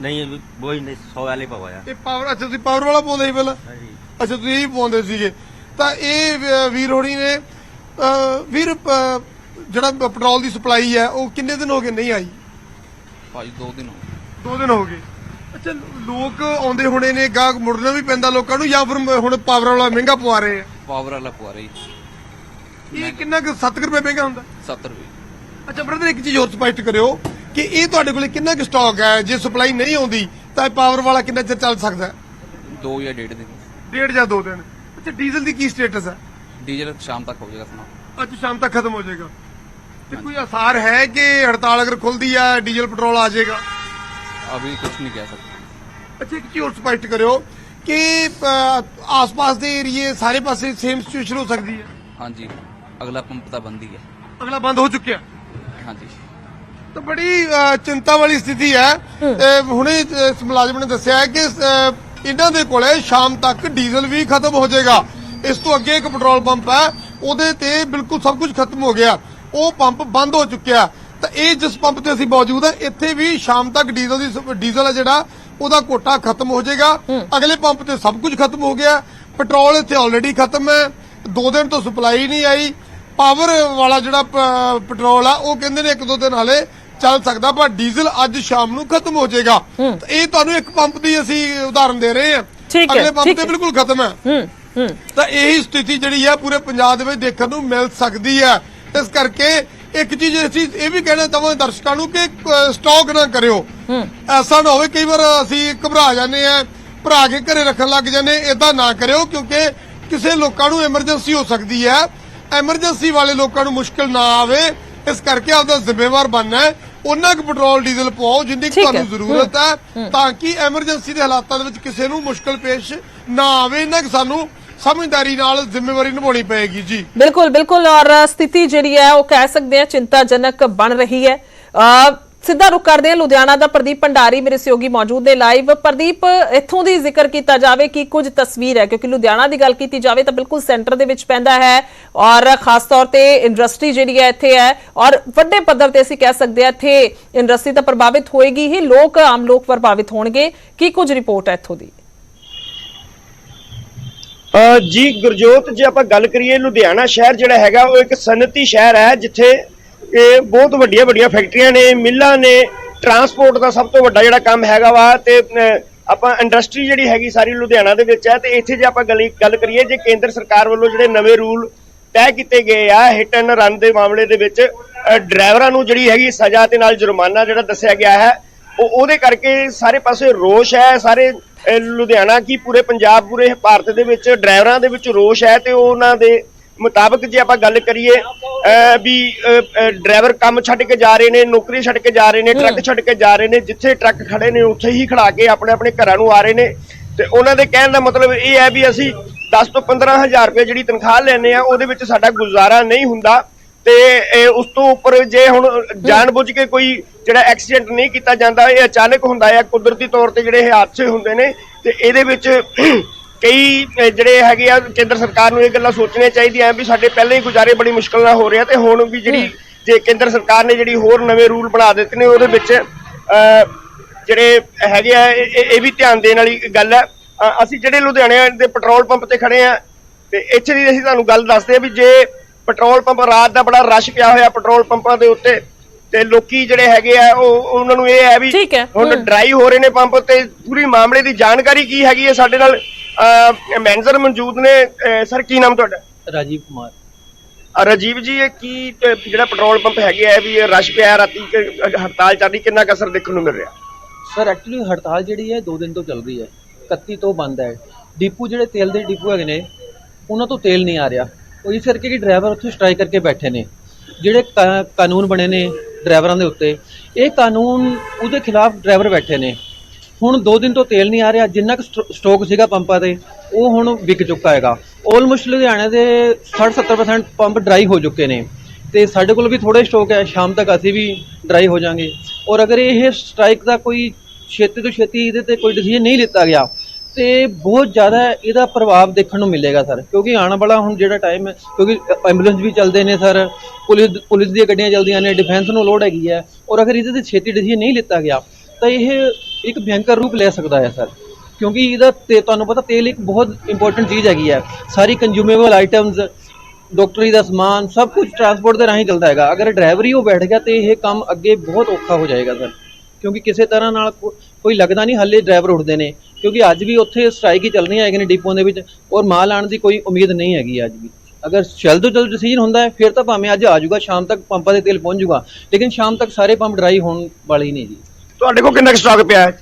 ਨਹੀਂ ਉਹ ਹੀ ਨਹੀਂ 100 ਵਾਲੇ ਪਵਾਇਆ ਇਹ ਪਾਵਰ ਅੱਛਾ ਤੁਸੀਂ ਪਾਵਰ ਵਾਲਾ ਪਾਉਂਦੇ ਸੀ ਪਹਿਲਾਂ? ਹਾਂਜੀ। ਅੱਛਾ ਤੁਸੀਂ ਇਹ ਪਾਉਂਦੇ ਸੀਗੇ। ਤਾਂ ਇਹ ਵ- ਵੀਰ ਹੋਣੀ ਨੇ ਅਹ, ਵੀਰ ਜਿਹੜਾ ਪੈਟਰੋਲ ਦੀ ਸਪਲਾਈ ਹੈ ਉਹ ਕਿੰਨੇ ਦਿਨ ਹੋ ਗਏ ਨਹੀਂ ਆਈ? ਭਾਜੀ ਦੋ ਦਿਨ ਹੋ ਗਏ। ਦੋ ਦਿਨ ਹੋ ਗਏ। ਅੱਛਾ ਲੋਕ ਆਉਂਦੇ ਹੋਣੇ ਨੇ ਗਾਹਕ ਮੁੜਨਾ ਵੀ ਪੈਂਦਾ ਲੋਕਾਂ ਨੂੰ ਜਾਂ ਫਿਰ ਮ- ਹੁਣ ਪਾਵਰ ਵਾਲਾ ਮਹਿੰਗਾ ਪਵਾ ਰਹੇ ਆ? ਪਾਵਰ ਵਾਲਾ ਪਵਾ ਰਹੀ ਇਹ ਕਿੰਨਾ ਕੁ 7 ਰੁਪਏ ਮਹਿੰਗਾ ਹੁੰਦਾ? 70 ਰੁਪਏ। ਅੱਛਾ ਬ੍ਰਦਰ ਇੱਕ ਚੀਜ਼ ਹੋਰ ਸਪਸ਼ਟ ਕਰਿਓ। ਕਿ ਇਹ ਤੁਹਾਡੇ ਕੋਲੇ ਕਿੰਨਾ ਕੁ ਸਟਾਕ ਹੈ? ਜੇ ਸਪਲਾਈ ਨਹੀਂ ਆਉਂਦੀ ਤਾਂ ਇਹ ਪਾਵਰ ਵਾਲਾ ਕਿੰਨਾ ਚਿਰ ਚੱਲ ਸਕਦਾ ਹੈ? ਦੋ ਜਾਂ ਡੇਢ ਦਿਨ। ਡੇਢ ਜਾਂ ਦੋ ਦਿਨ। ਅੱਛਾ ਡੀਜ਼ਲ ਦੀ ਕੀ ਸਟੇਟਸ ਹੈ? ਡੀਜ਼ਲ ਸ਼ਾਮ ਤੱਕ ਹੋ ਜਾਏਗਾ ਸਮਾਂ ਅੱਜ ਸ਼ਾਮ ਤੱਕ ਖਤਮ ਹੋ ਜਾਏਗਾ। ਤੇ ਕੋਈ ਆਸਾਰ ਹੈ ਕਿ ਹੜਤਾਲ ਅਗਰ ਖੁੱਲਦੀ ਹੈ ਡੀਜ਼ਲ ਪੈਟਰੋਲ ਆ ਜਾਏਗਾ? ਅਭੀ ਕੁਝ ਨਹੀਂ ਕਹਿ ਸਕਦੇ। ਅੱਛਾ ਇੱਕ ਚੀਜ਼ ਹੋਰ ਸਪਸ਼ਟ ਕਰਿਓ ਕਿ ਆਸ-ਪਾਸ ਦੇ ਏਰੀਏ ਸਾਰੇ ਪਾਸੇ ਸੇਮ ਸਿਚੁਏਸ਼ਨ ਹੋ ਸਕਦੀ ਹੈ? ਹਾਂਜੀ। ਅਗਲਾ ਪੰਪ ਤਾਂ ਬੰਦ ਹੀ ਹੈ। ਅਗਲਾ ਬੰਦ ਹੋ ਚੁੱਕਿਆ? ਹਾਂਜੀ। ਤਾਂ ਬੜੀ ਚਿੰਤਾ ਵਾਲੀ ਸਥਿਤੀ ਹੈ। ਹੁਣੇ ਇਸ ਮੁਲਾਜ਼ਮ ਨੇ ਦੱਸਿਆ ਹੈ ਕਿ ਇਹਨਾਂ ਦੇ ਕੋਲੇ ਸ਼ਾਮ ਤੱਕ ਡੀਜ਼ਲ ਵੀ ਖਤਮ ਹੋ ਜਾਏਗਾ। ਇਸ ਤੋਂ ਅੱਗੇ ਇੱਕ ਪੈਟਰੋਲ ਪੰਪ ਹੈ ਉਹਦੇ ਤੇ ਬਿਲਕੁਲ ਸਭ ਕੁਝ ਖਤਮ ਹੋ ਗਿਆ। ਉਹ ਪੰਪ ਬੰਦ ਹੋ ਚੁੱਕਿਆ ਤਾਂ ਇਹ ਜਿਸ ਪੰਪ ਤੇ ਅਸੀਂ ਮੌਜੂਦ ਹਾਂ ਇੱਥੇ ਵੀ ਸ਼ਾਮ ਤੱਕ ਡੀਜ਼ਲ ਦੀ ਸ- ਡੀਜ਼ਲ ਹੈ ਜਿਹੜਾ ਉਹਦਾ ਕੋਟਾ ਖਤਮ ਹੋ ਜਾਏਗਾ। ਅਗਲੇ ਪੰਪ ਤੇ ਸਭ ਕੁਝ ਖਤਮ ਹੋ ਗਿਆ। ਪੈਟਰੋਲ ਇੱਥੇ ਆਲਰੇਡੀ ਖਤਮ ਹੈ। ਦੋ ਦਿਨ ਤੋਂ ਸਪਲਾਈ ਨਹੀਂ ਆਈ। ਪਾਵਰ ਵਾਲਾ ਜਿਹੜਾ ਪ- ਪੈਟਰੋਲ ਆ ਉਹ ਕਹਿੰਦੇ ਨੇ ਇੱਕ ਦੋ ਦਿਨ ਹਾਲੇ ਚੱਲ ਸਕਦਾ ਪਰ ਡੀਜ਼ਲ ਅੱਜ ਸ਼ਾਮ ਨੂੰ ਖਤਮ ਹੋ ਜਾਏਗਾ। ਇਹ ਤੁਹਾਨੂੰ ਇੱਕ ਪੰਪ ਦੀ ਅਸੀਂ ਉਦਾਹਰਨ ਦੇ ਰਹੇ ਹਾਂ। ਅਗਲੇ ਪੰਪ ਤੇ। ਬਿਲਕੁਲ ਖਤਮ ਹੈ। ਤਾਂ ਇਹੀ ਸਥਿਤੀ ਜਿਹੜੀ ਹੈ ਪੂਰੇ ਪੰਜਾਬ ਦੇ ਵਿੱਚ ਦੇਖਣ ਨੂੰ ਮਿਲ ਸਕਦੀ ਹੈ। ਇਸ ਕਰਕੇ ਇੱਕ ਚੀਜ਼ ਅਸੀਂ ਇਹ ਵੀ ਕਹਿਣਾ ਚਾਹਾਂਗੇ ਦਰਸ਼ਕਾਂ ਨੂੰ ਕਿ ਸਟਾਕ ਨਾ ਕਰਿਓ। ਐਸਾ ਨਾ ਹੋਵੇ ਕਈ ਵਾਰ ਅਸੀਂ ਘਬਰਾ ਜਾਂਦੇ ਆ ਭਰਾ ਕੇ ਘਰੇ ਰੱਖਣ ਲੱਗ ਜਾਂਦੇ ਇਦਾਂ ਨਾ ਕਰਿਓ ਕਿਉਂਕਿ ਕਿਸੇ ਲੋਕਾਂ ਨੂੰ ਐਮਰਜੈਂਸੀ ਹੋ ਸਕਦੀ ਹੈ। ਐਮਰਜੈਂਸੀ ਵਾਲੇ ਲੋਕਾਂ ਨੂੰ ਮੁਸ਼ਕਲ ਨਾ ਆਵੇ। ਇਸ ਕਰਕੇ ਆਪਦਾ ਜ਼ਿੰਮੇਵਾਰ ਬਣਨਾ ਹੈ। ਉਹਨਾਂ ਕੁ ਪੈਟਰੋਲ ਡੀਜ਼ਲ ਪਵਾਓ ਜਿੰਨੀ ਕੁ ਠੀਕ ਹੈ। ਤੁਹਾਨੂੰ ਜ਼ਰੂਰਤ ਹੈ ਤਾਂ ਕਿ ਐਮਰਜੈਂਸੀ ਦੇ ਹਾਲਾਤਾਂ ਦੇ ਵਿੱਚ ਕਿਸੇ ਨੂੰ ਮੁਸ਼ਕਲ ਪੇਸ਼ ਨਾ ਆਵੇ। ਇਹਨਾਂ ਕੁ ਸਾਨੂੰ ਸਮਝਦਾਰੀ ਨਾਲ ਜ਼ਿੰਮੇਵਾਰੀ ਨਿਭਾਉਣੀ ਪਏਗੀ ਜੀ। ਬਿਲਕੁਲ ਬਿਲਕੁਲ। ਔਰ ਸਥਿਤੀ ਜਿਹੜੀ ਹੈ ਉਹ ਕਹਿ ਸਕਦੇ ਹਾਂ ਚਿੰਤਾਜਨਕ ਬਣ ਰਹੀ ਹੈ। ਅ, ਸਿੱਧਾ ਰੁਕ ਕਰਦੇ ਹਾਂ ਲੁਧਿਆਣਾ ਦਾ ਪ੍ਰਦੀਪ ਭੰਡਾਰੀ ਮੇਰੇ ਸਹਿਯੋਗੀ ਮੌਜੂਦ ਨੇ ਲਾਈਵ। ਪ੍ਰਦੀਪ, ਇੱਥੋਂ ਦੀ ਜ਼ਿਕਰ ਕੀਤਾ ਜਾਵੇ ਕਿ ਕੁਝ ਤਸਵੀਰ ਹੈ, ਕਿਉਂਕਿ ਲੁਧਿਆਣਾ ਦੀ ਗੱਲ ਕੀਤੀ ਜਾਵੇ ਤਾਂ ਬਿਲਕੁਲ ਸੈਂਟਰ ਦੇ ਵਿੱਚ ਪੈਂਦਾ ਹੈ ਔਰ ਖਾਸ ਤੌਰ ਤੇ ਇੰਡਸਟਰੀ ਜਿਹੜੀ ਹੈ ਇੱਥੇ ਹੈ ਔਰ ਵੱਡੇ ਪੱਧਰ ਤੇ ਅਸੀਂ ਕਹਿ ਸਕਦੇ ਹਾਂ ਇੱਥੇ ਇੰਡਸਟਰੀ ਤਾਂ ਪ੍ਰਭਾਵਿਤ ਹੋਏਗੀ ਹੀ, ਲੋਕ, ਆਮ ਲੋਕ ਪ੍ਰਭਾਵਿਤ ਹੋਣਗੇ। ਕੀ ਕੁਝ ਰਿਪੋਰਟ ਹੈ ਇੱਥੋਂ ਦੀ? ਜੀ ਗੁਰਜੋਤ, ਜੇ ਆਪਾਂ ਗੱਲ ਕਰੀਏ ਲੁਧਿਆਣਾ ਸ਼ਹਿਰ ਜਿਹੜਾ ਹੈਗਾ, ਉਹ ਇੱਕ ਸਨਅਤੀ ਸ਼ਹਿਰ ਹੈ, ਜਿੱਥੇ ਇਹ ਬਹੁਤ ਵੱਡੀਆਂ ਵੱਡੀਆਂ ਫੈਕਟਰੀਆਂ ਨੇ, ਮਿੱਲਾਂ ਨੇ ਟਰਾਂਸਪੋਰਟ ਦਾ ਸਭ ਤੋਂ ਵੱਡਾ ਜਿਹੜਾ ਕੰਮ ਹੈਗਾ ਵਾ ਤੇ ਆਪਾਂ ਇੰਡਸਟਰੀ ਜਿਹੜੀ ਹੈਗੀ ਸਾਰੀ ਲੁਧਿਆਣਾ ਦੇ ਵਿੱਚ ਹੈ ਤੇ ਇੱਥੇ ਜੇ ਆਪਾਂ ਗੱਲ ਗੱਲ ਕਰੀਏ, ਜੇ ਕੇਂਦਰ ਸਰਕਾਰ ਵੱਲੋਂ ਜਿਹੜੇ ਨਵੇਂ ਰੂਲ ਤੈਅ ਕੀਤੇ ਗਏ ਆ ਹਿੱਟ ਐਂਡ ਰਨ ਦੇ ਮਾਮਲੇ ਦੇ ਵਿੱਚ ਡਰਾਈਵਰਾਂ ਨੂੰ ਜਿਹੜੀ ਹੈਗੀ ਸਜ਼ਾ ਤੇ ਨਾਲ ਜੁਰਮਾਨਾ ਜਿਹੜਾ ਦੱਸਿਆ ਗਿਆ ਹੈ, ਉਹ ਉਹਦੇ ਕਰਕੇ ਸਾਰੇ ਪਾਸੇ ਰੋਸ਼ ਹੈ, ਸਾਰੇ ਲੁਧਿਆਣਾ ਕੀ ਪੂਰੇ ਪੰਜਾਬ, ਪੂਰੇ ਭਾਰਤ ਦੇ ਵਿੱਚ ਡਰਾਈਵਰਾਂ ਦੇ ਵਿੱਚ ਰੋਸ਼ ਹੈ ਤੇ ਉਹਨਾਂ ਦੇ ਮੁਤਾਬਕ ਜੇ ਆਪਾਂ ਗੱਲ ਕਰੀਏ ਵੀ ਡਰਾਈਵਰ ਕੰਮ ਛੱਡ ਕੇ ਜਾ ਰਹੇ ਨੇ ਨੌਕਰੀ ਛੱਡ ਕੇ ਜਾ ਰਹੇ ਨੇ ਟਰੱਕ ਛੱਡ ਕੇ ਜਾ ਰਹੇ ਨੇ ਜਿੱਥੇ ਟਰੱਕ ਖੜੇ ਨੇ ਉੱਥੇ ਹੀ ਖੜਾ ਕੇ ਆਪਣੇ ਆਪਣੇ ਘਰਾਂ ਨੂੰ ਆ ਰਹੇ ਨੇ। ਤੇ ਉਹਨਾਂ ਦੇ ਕਹਿਣ ਦਾ ਮਤਲਬ ਇਹ ਹੈ ਵੀ ਅਸੀਂ 10 ਤੋਂ 15000 ਰੁਪਏ ਜਿਹੜੀ ਤਨਖਾਹ ਲੈਨੇ ਆ ਉਹਦੇ ਵਿੱਚ ਸਾਡਾ ਗੁਜ਼ਾਰਾ ਨਹੀਂ ਹੁੰਦਾ। ਤੇ ਉਸ ਤੋਂ ਉੱਪਰ ਜੇ ਹੁਣ ਜਾਣਬੁੱਝ ਕੇ ਕੋਈ ਜਿਹੜਾ ਐਕਸੀਡੈਂਟ ਨਹੀਂ ਕੀਤਾ ਜਾਂਦਾ ਇਹ ਅਚਾਨਕ ਹੁੰਦਾ ਹੈ ਕੁਦਰਤੀ ਤੌਰ ਤੇ ਜਿਹੜੇ ਹਾਦਸੇ ਹੁੰਦੇ ਨੇ ਤੇ ਇਹਦੇ ਵਿੱਚ ਕਈ ਜਿਹੜੇ ਹੈਗੇ ਆ ਕੇਂਦਰ ਸਰਕਾਰ ਨੂੰ ਇਹ ਗੱਲਾਂ ਸੋਚਣੀਆਂ ਚਾਹੀਦੀਆਂ ਵੀ ਸਾਡੇ ਪਹਿਲਾਂ ਹੀ ਗੁਜ਼ਾਰੇ ਬੜੀ ਮੁਸ਼ਕਲ ਨਾਲ ਹੋ ਰਹੇ ਤੇ ਹੁਣ ਵੀ ਜਿਹੜੀ ਜੇ ਕੇਂਦਰ ਸਰਕਾਰ ਨੇ ਜਿਹੜੀ ਹੋਰ ਨਵੇਂ ਰੂਲ ਬਣਾ ਦਿੱਤੇ ਨੇ ਉਹਦੇ ਵਿੱਚ ਜਿਹੜੇ ਹੈਗੇ ਆ ਇਹ ਵੀ ਧਿਆਨ ਦੇਣ ਵਾਲੀ ਗੱਲ ਹੈ ਅਸੀਂ ਜਿਹੜੇ ਲੁਧਿਆਣੇ ਦੇ ਪੈਟਰੋਲ ਪੰਪ ਤੇ ਖੜੇ ਆ ਤੇ ਇੱਥੇ ਦੀ ਅਸੀਂ ਤੁਹਾਨੂੰ ਗੱਲ ਦੱਸਦੇ ਆ ਵੀ ਜੇ ਪੈਟਰੋਲ ਪੰਪ ਰਾਤ ਦਾ ਬੜਾ ਰਸ਼ ਪਿਆ ਹੋਇਆ ਪੈਟਰੋਲ ਪੰਪਾਂ ਦੇ ਉੱਤੇ ਤੇ ਲੋਕੀ ਜਿਹੜੇ ਹੈਗੇ ਆ ਉਹ ਉਹਨਾਂ ਨੂੰ ਇਹ ਹੈ ਵੀ ਹੁਣ। ਡਰਾਈ ਹੋ ਰਹੇ ਨੇ ਪੰਪ ਤੇ ਪੂਰੀ ਮਾਮਲੇ ਦੀ ਜਾਣਕਾਰੀ ਕੀ ਹੈਗੀ ਹੈ ਸਾਡੇ ਨਾਲ? ਮੈਨੇਜਰ ਮੌਜੂਦ ਨੇ ਸਰ ਕੀ ਨਾਮ ਤੁਹਾਡਾ? ਰਾਜੀਵ ਕੁਮਾਰ। ਰਾਜੀਵ ਜੀ ਇਹ ਕੀ ਜਿਹੜਾ ਪੈਟਰੋਲ ਪੰਪ ਹੈਗੇ ਆ ਵੀ ਇਹ ਰਸ਼ ਪਿਆ ਰਾਤੀ ਕਿ ਹੜਤਾਲ ਚੱਲ ਰਹੀ ਕਿੰਨਾ ਅਸਰ ਦੇਖਣ ਨੂੰ ਮਿਲ ਰਿਹਾ? ਸਰ ਐਕਚੁਅਲੀ ਹੜਤਾਲ ਜਿਹੜੀ ਹੈ 2 ਦਿਨ ਤੋਂ ਚੱਲ ਰਹੀ ਹੈ। 31 ਤੋਂ ਬੰਦ ਹੈ। ਡਿਪੂ ਜਿਹੜੇ ਤੇਲ ਦੇ ਡਿਪੂ ਹੈਗੇ ਨੇ ਉਹਨਾਂ ਤੋਂ ਤੇਲ ਨਹੀਂ ਆ ਰਿਹਾ। ਉਹ ਇਸ ਕਰਕੇ ਕਿ ਡਰਾਈਵਰ ਉੱਥੇ ਸਟ੍ਰਾਈਕ ਕਰਕੇ ਬੈਠੇ ਨੇ। ਜਿਹੜੇ ਕਾਨੂੰਨ ਬਣੇ ਨੇ ਡਰਾਈਵਰਾਂ ਦੇ ਉੱਤੇ। ਇਹ ਕਾਨੂੰਨ ਉਹਦੇ ਖਿਲਾਫ ਡਰਾਈਵਰ ਬੈਠੇ ਨੇ। ਹੁਣ 2 ਦਿਨ ਤੋਂ ਤੇਲ ਨਹੀਂ ਆ ਰਿਹਾ, ਜਿੰਨਾ ਕੁ ਸਟੋ- ਸਟੋਕ ਸੀਗਾ ਪੰਪਾਂ ਤੇ, ਉਹ ਹੁਣ ਵਿਕ ਚੁੱਕਾ ਹੈਗਾ। ਆਲਮੋਸਟ ਲੁਧਿਆਣੇ ਦੇ 60-70% ਪੰਪ ਡਰਾਈ ਹੋ ਚੁੱਕੇ ਨੇ। ਤੇ ਸਾਡੇ ਕੋਲ ਵੀ ਥੋੜਾ ਸਟੋਕ ਹੈ, ਸ਼ਾਮ ਤੱਕ ਅਸੀਂ ਵੀ ਡਰਾਈ ਹੋ ਜਾਾਂਗੇ। ਔਰ ਅਗਰ ਇਹ ਸਟ੍ਰਾਈਕ ਦਾ ਕੋਈ ਛੇਤੀ ਤੋਂ ਛੇਤੀ ਇਹਦੇ ਤੇ ਕੋਈ ਡਿਸੀਜਨ ਨਹੀਂ ਲਿੱਤਾ ਗਿਆ, ਤੇ ਬਹੁਤ ਜ਼ਿਆਦਾ ਇਹਦਾ ਪ੍ਰਭਾਵ ਦੇਖਣ ਨੂੰ ਮਿਲੇਗਾ, ਸਰ। ਕਿਉਂਕਿ ਆਉਣ ਵਾਲਾ ਹੁਣ ਜਿਹੜਾ ਟਾਈਮ ਹੈ, ਕਿਉਂਕਿ ਐਂਬੂਲੈਂਸ ਵੀ ਚੱਲਦੇ ਨੇ, ਸਰ। ਪੁਲਿਸ ਪੁਲਿਸ ਦੀਆਂ ਗੱਡੀਆਂ ਚੱਲਦੀਆਂ ਨੇ ਡਿਫੈਂਸ ਨੂੰ ਲੋਡ ਹੈਗੀ ਹੈ। ਔਰ ਅਗਰ ਇਹਦੇ ਤੇ ਛੇਤੀ ਡਿਸੀਜਨ ਨਹੀਂ ਲਿੱਤਾ ਗਿਆ, ਤਾਂ ਇਹ ਇੱਕ ਭਿਅੰਕਰ ਰੂਪ ਲੈ ਸਕਦਾ ਹੈ ਸਰ। ਕਿਉਂਕਿ ਇਹਦਾ ਤੇ ਤੁਹਾਨੂੰ ਪਤਾ ਤੇਲ ਇੱਕ ਬਹੁਤ ਇੰਪੋਰਟੈਂਟ ਚੀਜ਼ ਹੈਗੀ ਹੈ। ਸਾਰੀ ਕੰਜੂਮੇਬਲ ਆਈਟਮਸ ਡਾਕਟਰੀ ਦਾ ਸਮਾਨ, ਸਭ ਕੁਝ ਟਰਾਂਸਪੋਰਟ ਦੇ ਰਾਹੀਂ ਚੱਲਦਾ ਹੈਗਾ। ਅਗਰ ਡਰਾਈਵਰ ਹੀ ਉਹ ਬੈਠ ਗਿਆ ਤੇ ਇਹ ਕੰਮ ਅੱਗੇ ਬਹੁਤ ਔਖਾ ਹੋ ਜਾਏਗਾ ਸਰ। ਕਿਉਂਕਿ ਕਿਸੇ ਤਰ੍ਹਾਂ ਨਾਲ ਕੋਈ ਲੱਗਦਾ ਨਹੀਂ ਹੱਲੇ ਡਰਾਈਵਰ ਉੱਠਦੇ ਨੇ। ਕਿਉਂਕਿ ਅੱਜ ਵੀ ਉੱਥੇ ਸਟ੍ਰਾਈਕ ਹੀ ਚੱਲ ਰਹੀਆਂ ਹੈਗੀਆਂ ਨੇ ਡਿਪੋ ਦੇ ਵਿੱਚ ਔਰ ਮਾਲ ਆਉਣ ਦੀ ਕੋਈ ਉਮੀਦ ਨਹੀਂ ਹੈਗੀ ਅੱਜ ਵੀ। ਅਗਰ ਜਲਦ ਤੋਂ ਜਲਦ ਡਿਸੀਜਨ ਹੁੰਦਾ ਹੈ, ਫਿਰ ਤਾਂ ਭਾਵੇਂ ਅੱਜ ਆ ਜਾਊਗਾ, ਸ਼ਾਮ ਤੱਕ ਪੰਪਾਂ ਦੇ ਤੇਲ ਪਹੁੰਚ ਜਾਊਗਾ। ਲੇਕਿਨ ਸ਼ਾਮ ਤੱਕ ਸਾਰੇ ਪੰਪ ਡਰਾਈ ਹੋਣ ਵਾਲੇ ਹੀ ਨਹੀਂ ਜੀ। ਤੁਹਾਡੇ ਕੋਲ ਕਿੰਨਾ ਸਟਾਕ ਪਿਆ ਹੈ?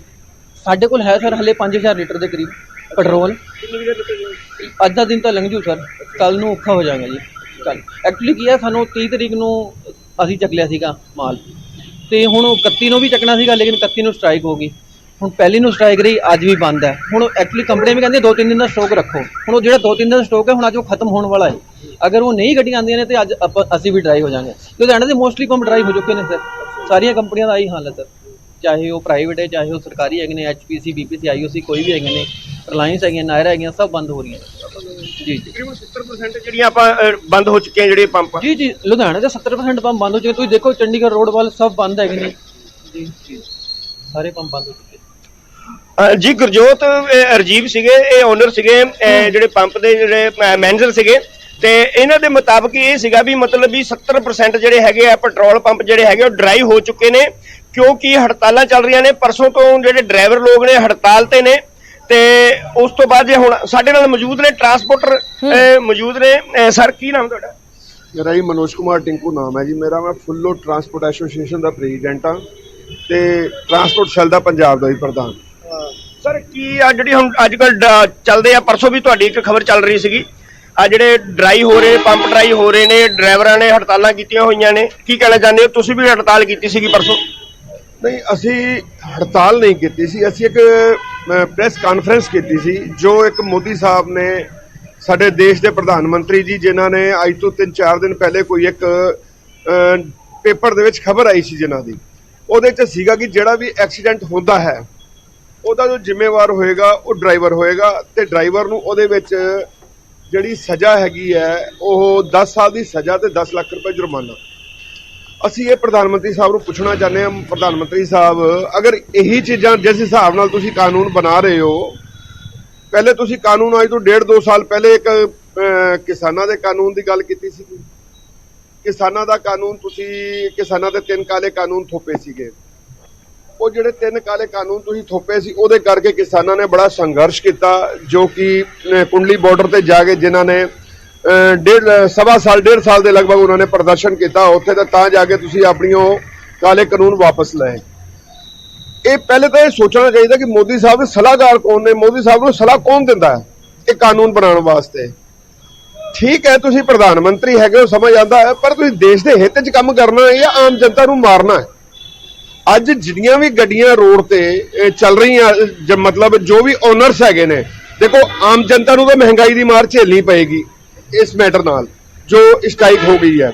ਸਾਡੇ ਕੋਲ ਹੈ ਸਰ ਹਲੇ 5000 ਲੀਟਰ ਦੇ ਕਰੀਬ ਪੈਟਰੋਲ ਅੱਜ ਦਾ ਦਿਨ ਤਾਂ ਲੰਘ ਜੂ ਸਰ। ਕੱਲ ਨੂੰ ਔਖਾ ਹੋ ਜਾਏਗਾ ਜੀ। ਕੱਲ ਐਕਚੁਅਲੀ ਕੀ ਹੈ ਸਾਨੂੰ 30 ਤਰੀਕ ਨੂੰ ਅਸੀਂ ਚੱਕ ਲਿਆ ਸੀਗਾ ਮਾਲ। ਤੇ ਹੁਣ 31 ਨੂੰ ਵੀ ਚੱਕਣਾ ਸੀਗਾ ਲੇਕਿਨ 31 ਨੂੰ ਸਟ੍ਰਾਈਕ ਹੋ ਗਈ। ਹੁਣ ਪਹਿਲੀ ਨੂੰ ਸਟ੍ਰਾਈਕ ਰਹੀ ਅੱਜ ਵੀ ਬੰਦ ਹੈ। ਹੁਣ ਐਕਚੁਅਲੀ ਕੰਪਨੀ ਵੀ ਕਹਿੰਦੇ ਦੋ ਤਿੰਨ ਦਿਨ ਦਾ ਸਟਾਕ ਰੱਖੋ। ਹੁਣ ਉਹ ਜਿਹੜਾ ਦੋ ਤਿੰਨ ਦਿਨ ਦਾ ਸਟਾਕ ਹੈ ਹੁਣ ਅੱਜ ਉਹ ਖਤਮ ਹੋਣ ਵਾਲਾ ਹੈ। ਅਗਰ ਉਹ ਨਹੀਂ ਗੱਡੀਆਂ ਆਉਂਦੀਆਂ ਨੇ ਤੇ ਅੱਜ ਆਪਾਂ ਅਸੀਂ ਵੀ ਡਰਾਈ ਹੋ ਜਾਾਂਗੇ ਲੁਧਿਆਣਾ ਦੇ ਮੋਸਟਲੀ ਪੰਪ ਡਰਾਈ ਹੋ ਚੁੱਕੇ ਨੇ ਸਰ। ਸਾਰੀਆਂ ਕੰਪਨੀਆਂ ਦਾ ਇਹੀ ਹਾਲ ਹੈ ਸਰ। ਚਾਹੇ ਉਹ ਪ੍ਰਾਈਵੇਟ ਹੈ ਚਾਹੇ ਉਹ ਸਰਕਾਰੀ ਹੈਗੇ ਨੇ ਐਚਪੀਸੀ ਬੀਪੀਸੀ ਆਈਓਸੀ ਕੋਈ ਵੀ ਹੈਗੇ ਨੇ ਰਿਲਾਇੰਸ ਹੈਗੀਆਂ ਨਾਇਰਾ ਹੈਗੀਆਂ ਸਭ ਬੰਦ ਹੋ ਰਹੀਆਂ ਜੀ ਜੀ। ਤਕਰੀਬਨ 70% ਜਿਹੜੀਆਂ ਆਪਾਂ ਬੰਦ ਹੋ ਚੁੱਕੀਆਂ ਜਿਹੜੇ ਪੰਪ। ਜੀ ਜੀ ਲੁਧਿਆਣਾ ਦੇ 70% ਪੰਪ ਬੰਦ ਹੋ ਚੁੱਕੇ ਤੁਸੀਂ ਦੇਖੋ ਚੰਡੀਗੜ੍ਹ ਰੋਡ ਵੱਲ ਸਭ ਬੰਦ ਹੈਗੇ ਨੇ। ਜੀ ਜੀ। ਸਾਰੇ ਪੰਪ ਬੰਦ ਹੋ ਚੁੱਕੇ ਅ, ਜੀ ਗੁਰਜੋਤ ਅ, ਰਜੀਵ ਸੀਗੇ ਇਹ ਓਨਰ ਸੀਗੇ ਅ, ਜਿਹੜੇ ਪੰਪ ਦੇ ਜਿਹੜੇ ਮੈਨੇਜਰ ਸੀਗੇ ਤੇ ਇਹਨਾਂ ਦੇ ਮੁਤਾਬਕ ਇਹ ਸੀਗਾ ਵੀ ਮਤਲਬ ਵੀ 70% ਜਿਹੜੇ ਹੈਗੇ ਆ ਪੈਟਰੋਲ ਪੰਪ ਜਿਹੜੇ ਹੈਗੇ ਉਹ ਡਰਾਈ ਹੋ ਚੁੱਕੇ ਨੇ। ਕਿਉਂਕਿ ਹੜਤਾਲਾਂ ਚੱਲ ਰਹੀਆਂ ਨੇ ਪਰਸੋਂ ਤੋਂ ਜਿਹੜੇ ਡਰਾਈਵਰ ਲੋਕ ਨੇ ਹੜਤਾਲ ਤੇ ਨੇ ਤੇ ਉਸ ਤੋਂ ਬਾਅਦ ਜੇ ਹੁਣ ਸਾਡੇ ਨਾਲ ਮੌਜੂਦ ਨੇ ਟਰਾਂਸਪੋਰਟਰ ਮੌਜੂਦ ਨੇ ਸਰ ਕੀ ਨਾਮ ਤੁਹਾਡਾ? ਮੇਰਾ ਜੀ ਮਨੋਜ ਕੁਮਾਰ ਟਿੰਕੂ ਨਾਮ ਹੈ ਜੀ। ਮੇਰਾ ਮੈਂ ਫੁੱਲੋ ਟਰਾਂਸਪੋਰਟ ਐਸੋਸੀਏਸ਼ਨ ਦਾ ਪ੍ਰੈਜ਼ੀਡੈਂਟ ਹਾਂ ਤੇ ਟਰਾਂਸਪੋਰਟ ਸੈੱਲ ਦਾ ਪੰਜਾਬ ਦਾ ਵੀ ਪ੍ਰਧਾਨ। ਸਰ ਕੀ ਆ ਜਿਹੜੀ ਹੁਣ ਅੱਜ ਕੱਲ ਚੱਲਦੇ ਆ ਪਰਸੋਂ ਵੀ ਤੁਹਾਡੀ ਇੱਕ ਖਬਰ ਚੱਲ ਰਹੀ ਸੀਗੀ। ਆ ਜਿਹੜੇ ਡਰਾਈ ਹੋ ਰਹੇ ਪੰਪ ਡਰਾਈ ਹੋ ਰਹੇ ਨੇ ਡਰਾਈਵਰਾਂ ਨੇ ਹੜਤਾਲਾਂ ਕੀਤੀਆਂ ਹੋਈਆਂ ਨੇ ਕੀ ਕਹਿਣਾ ਚਾਹੁੰਦੇ ਹੋ? ਤੁਸੀਂ ਵੀ ਹੜਤਾਲ ਕੀਤੀ ਸੀਗੀ ਪਰਸੋਂ? ਨਹੀਂ, ਅਸੀਂ ਹੜਤਾਲ ਨਹੀਂ ਕੀਤੀ ਸੀ। ਅਸੀਂ ਇੱਕ ਪ੍ਰੈਸ ਕਾਨਫਰੰਸ ਕੀਤੀ ਸੀ, ਜੋ ਇੱਕ ਮੋਦੀ ਸਾਹਿਬ ਨੇ ਸਾਡੇ ਦੇਸ਼ ਦੇ ਪ੍ਰਧਾਨ ਮੰਤਰੀ ਜੀ, ਜਿਨ੍ਹਾਂ ਨੇ ਅੱਜ ਤੋਂ 3-4 ਦਿਨ ਪਹਿਲੇ ਕੋਈ ਇੱਕ ਪੇਪਰ ਦੇ ਵਿੱਚ ਖਬਰ ਆਈ ਸੀ ਜਿਨ੍ਹਾਂ ਦੀ। ਉਹਦੇ 'ਚ ਸੀਗਾ ਕਿ ਜਿਹੜਾ ਵੀ ਐਕਸੀਡੈਂਟ ਹੁੰਦਾ ਹੈ, ਉਹਦਾ ਜੋ ਜ਼ਿੰਮੇਵਾਰ ਹੋਏਗਾ, ਉਹ ਡਰਾਈਵਰ ਹੋਏਗਾ ਤੇ ਡਰਾਈਵਰ ਨੂੰ ਉਹਦੇ ਵਿੱਚ ਜਿਹੜੀ ਸਜ਼ਾ ਹੈਗੀ ਹੈ, ਉਹ 10 ਸਾਲ ਦੀ ਸਜ਼ਾ ਤੇ 10 ਲੱਖ ਰੁਪਏ ਜੁਰਮਾਨਾ। ਅਸੀਂ ਇਹ ਪ੍ਰਧਾਨ ਮੰਤਰੀ ਸਾਹਿਬ ਨੂੰ ਪੁੱਛਣਾ ਚਾਹੁੰਦੇ ਹਾਂ, ਪ੍ਰਧਾਨ ਮੰਤਰੀ ਸਾਹਿਬ, ਅਗਰ ਇਹੀ ਚੀਜ਼ਾਂ ਜਿਸ ਹਿਸਾਬ ਨਾਲ ਤੁਸੀਂ ਕਾਨੂੰਨ ਬਣਾ ਰਹੇ ਹੋ, ਪਹਿਲੇ ਤੁਸੀਂ ਕਾਨੂੰਨ ਅੱਜ ਤੋਂ ਡੇਢ ਦੋ ਸਾਲ ਪਹਿਲੇ ਇੱਕ ਕਿਸਾਨਾਂ ਦੇ ਕਾਨੂੰਨ ਦੀ ਗੱਲ ਕੀਤੀ ਸੀ। ਕਿਸਾਨਾਂ ਦਾ ਕਾਨੂੰਨ ਤੁਸੀਂ, ਕਿਸਾਨਾਂ ਦੇ ਤਿੰਨ ਕਾਲੇ ਕਾਨੂੰਨ ਥੋਪੇ ਸੀਗੇ। ਉਹ ਜਿਹੜੇ ਤਿੰਨ ਕਾਲੇ ਕਾਨੂੰਨ ਤੁਸੀਂ ਥੋਪੇ ਸੀ, ਉਹਦੇ ਕਰਕੇ ਕਿਸਾਨਾਂ ਨੇ ਬੜਾ ਸੰਘਰਸ਼ ਕੀਤਾ, ਜੋ ਕਿ ਕੁੰਡਲੀ ਬਾਰਡਰ ਤੇ ਜਾ ਕੇ ਜਿਨ੍ਹਾਂ ਨੇ ਡੇਢ, ਸਵਾ ਸਾਲ, ਡੇਢ ਸਾਲ ਦੇ ਲਗਭਗ ਉਹਨਾਂ ਨੇ ਪ੍ਰਦਰਸ਼ਨ ਕੀਤਾ। ਉੱਥੇ ਤਾਂ ਤਾਂ ਜਾ ਕੇ ਤੁਸੀਂ ਆਪਣੀਆਂ ਉਹ ਕਾਲੇ ਕਾਨੂੰਨ ਵਾਪਸ ਲਏ। ਇਹ ਪਹਿਲੇ ਤਾਂ ਇਹ ਸੋਚਣਾ ਚਾਹੀਦਾ ਕਿ ਮੋਦੀ ਸਾਹਿਬ ਦੇ ਸਲਾਹਕਾਰ ਕੌਣ ਨੇ? ਮੋਦੀ ਸਾਹਿਬ ਨੂੰ ਸਲਾਹ ਕੌਣ ਦਿੰਦਾ ਹੈ ਇਹ ਕਾਨੂੰਨ ਬਣਾਉਣ ਵਾਸਤੇ? ਠੀਕ ਹੈ, ਤੁਸੀਂ ਪ੍ਰਧਾਨ ਮੰਤਰੀ ਹੈਗੇ ਹੋ ਸਮਝ ਆਉਂਦਾ ਹੈ, ਪਰ ਤੁਸੀਂ ਦੇਸ਼ ਦੇ ਹਿੱਤ 'ਚ ਕੰਮ ਕਰਨਾ ਹੈ ਜਾਂ ਆਮ ਜਨਤਾ ਨੂੰ ਮਾਰਨਾ ਹੈ? ਅੱਜ ਜਿੰਨੀਆਂ ਵੀ ਗੱਡੀਆਂ ਰੋਡ ਤੇ ਚੱਲ ਰਹੀਆਂ ਮਤਲਬ ਜੋ ਵੀ ਓਨਰਸ ਹੈਗੇ ਨੇ, ਦੇਖੋ, ਆਮ ਜਨਤਾ ਨੂੰ ਤਾਂ ਮਹਿੰਗਾਈ ਦੀ ਮਾਰ ਝੇਲਣੀ ਪਏਗੀ। ਇਸ ਮੈਟਰ ਨਾਲ, ਜੋ ਸਟ੍ਰਾਈਕ ਹੋ ਗਈ ਹੈ।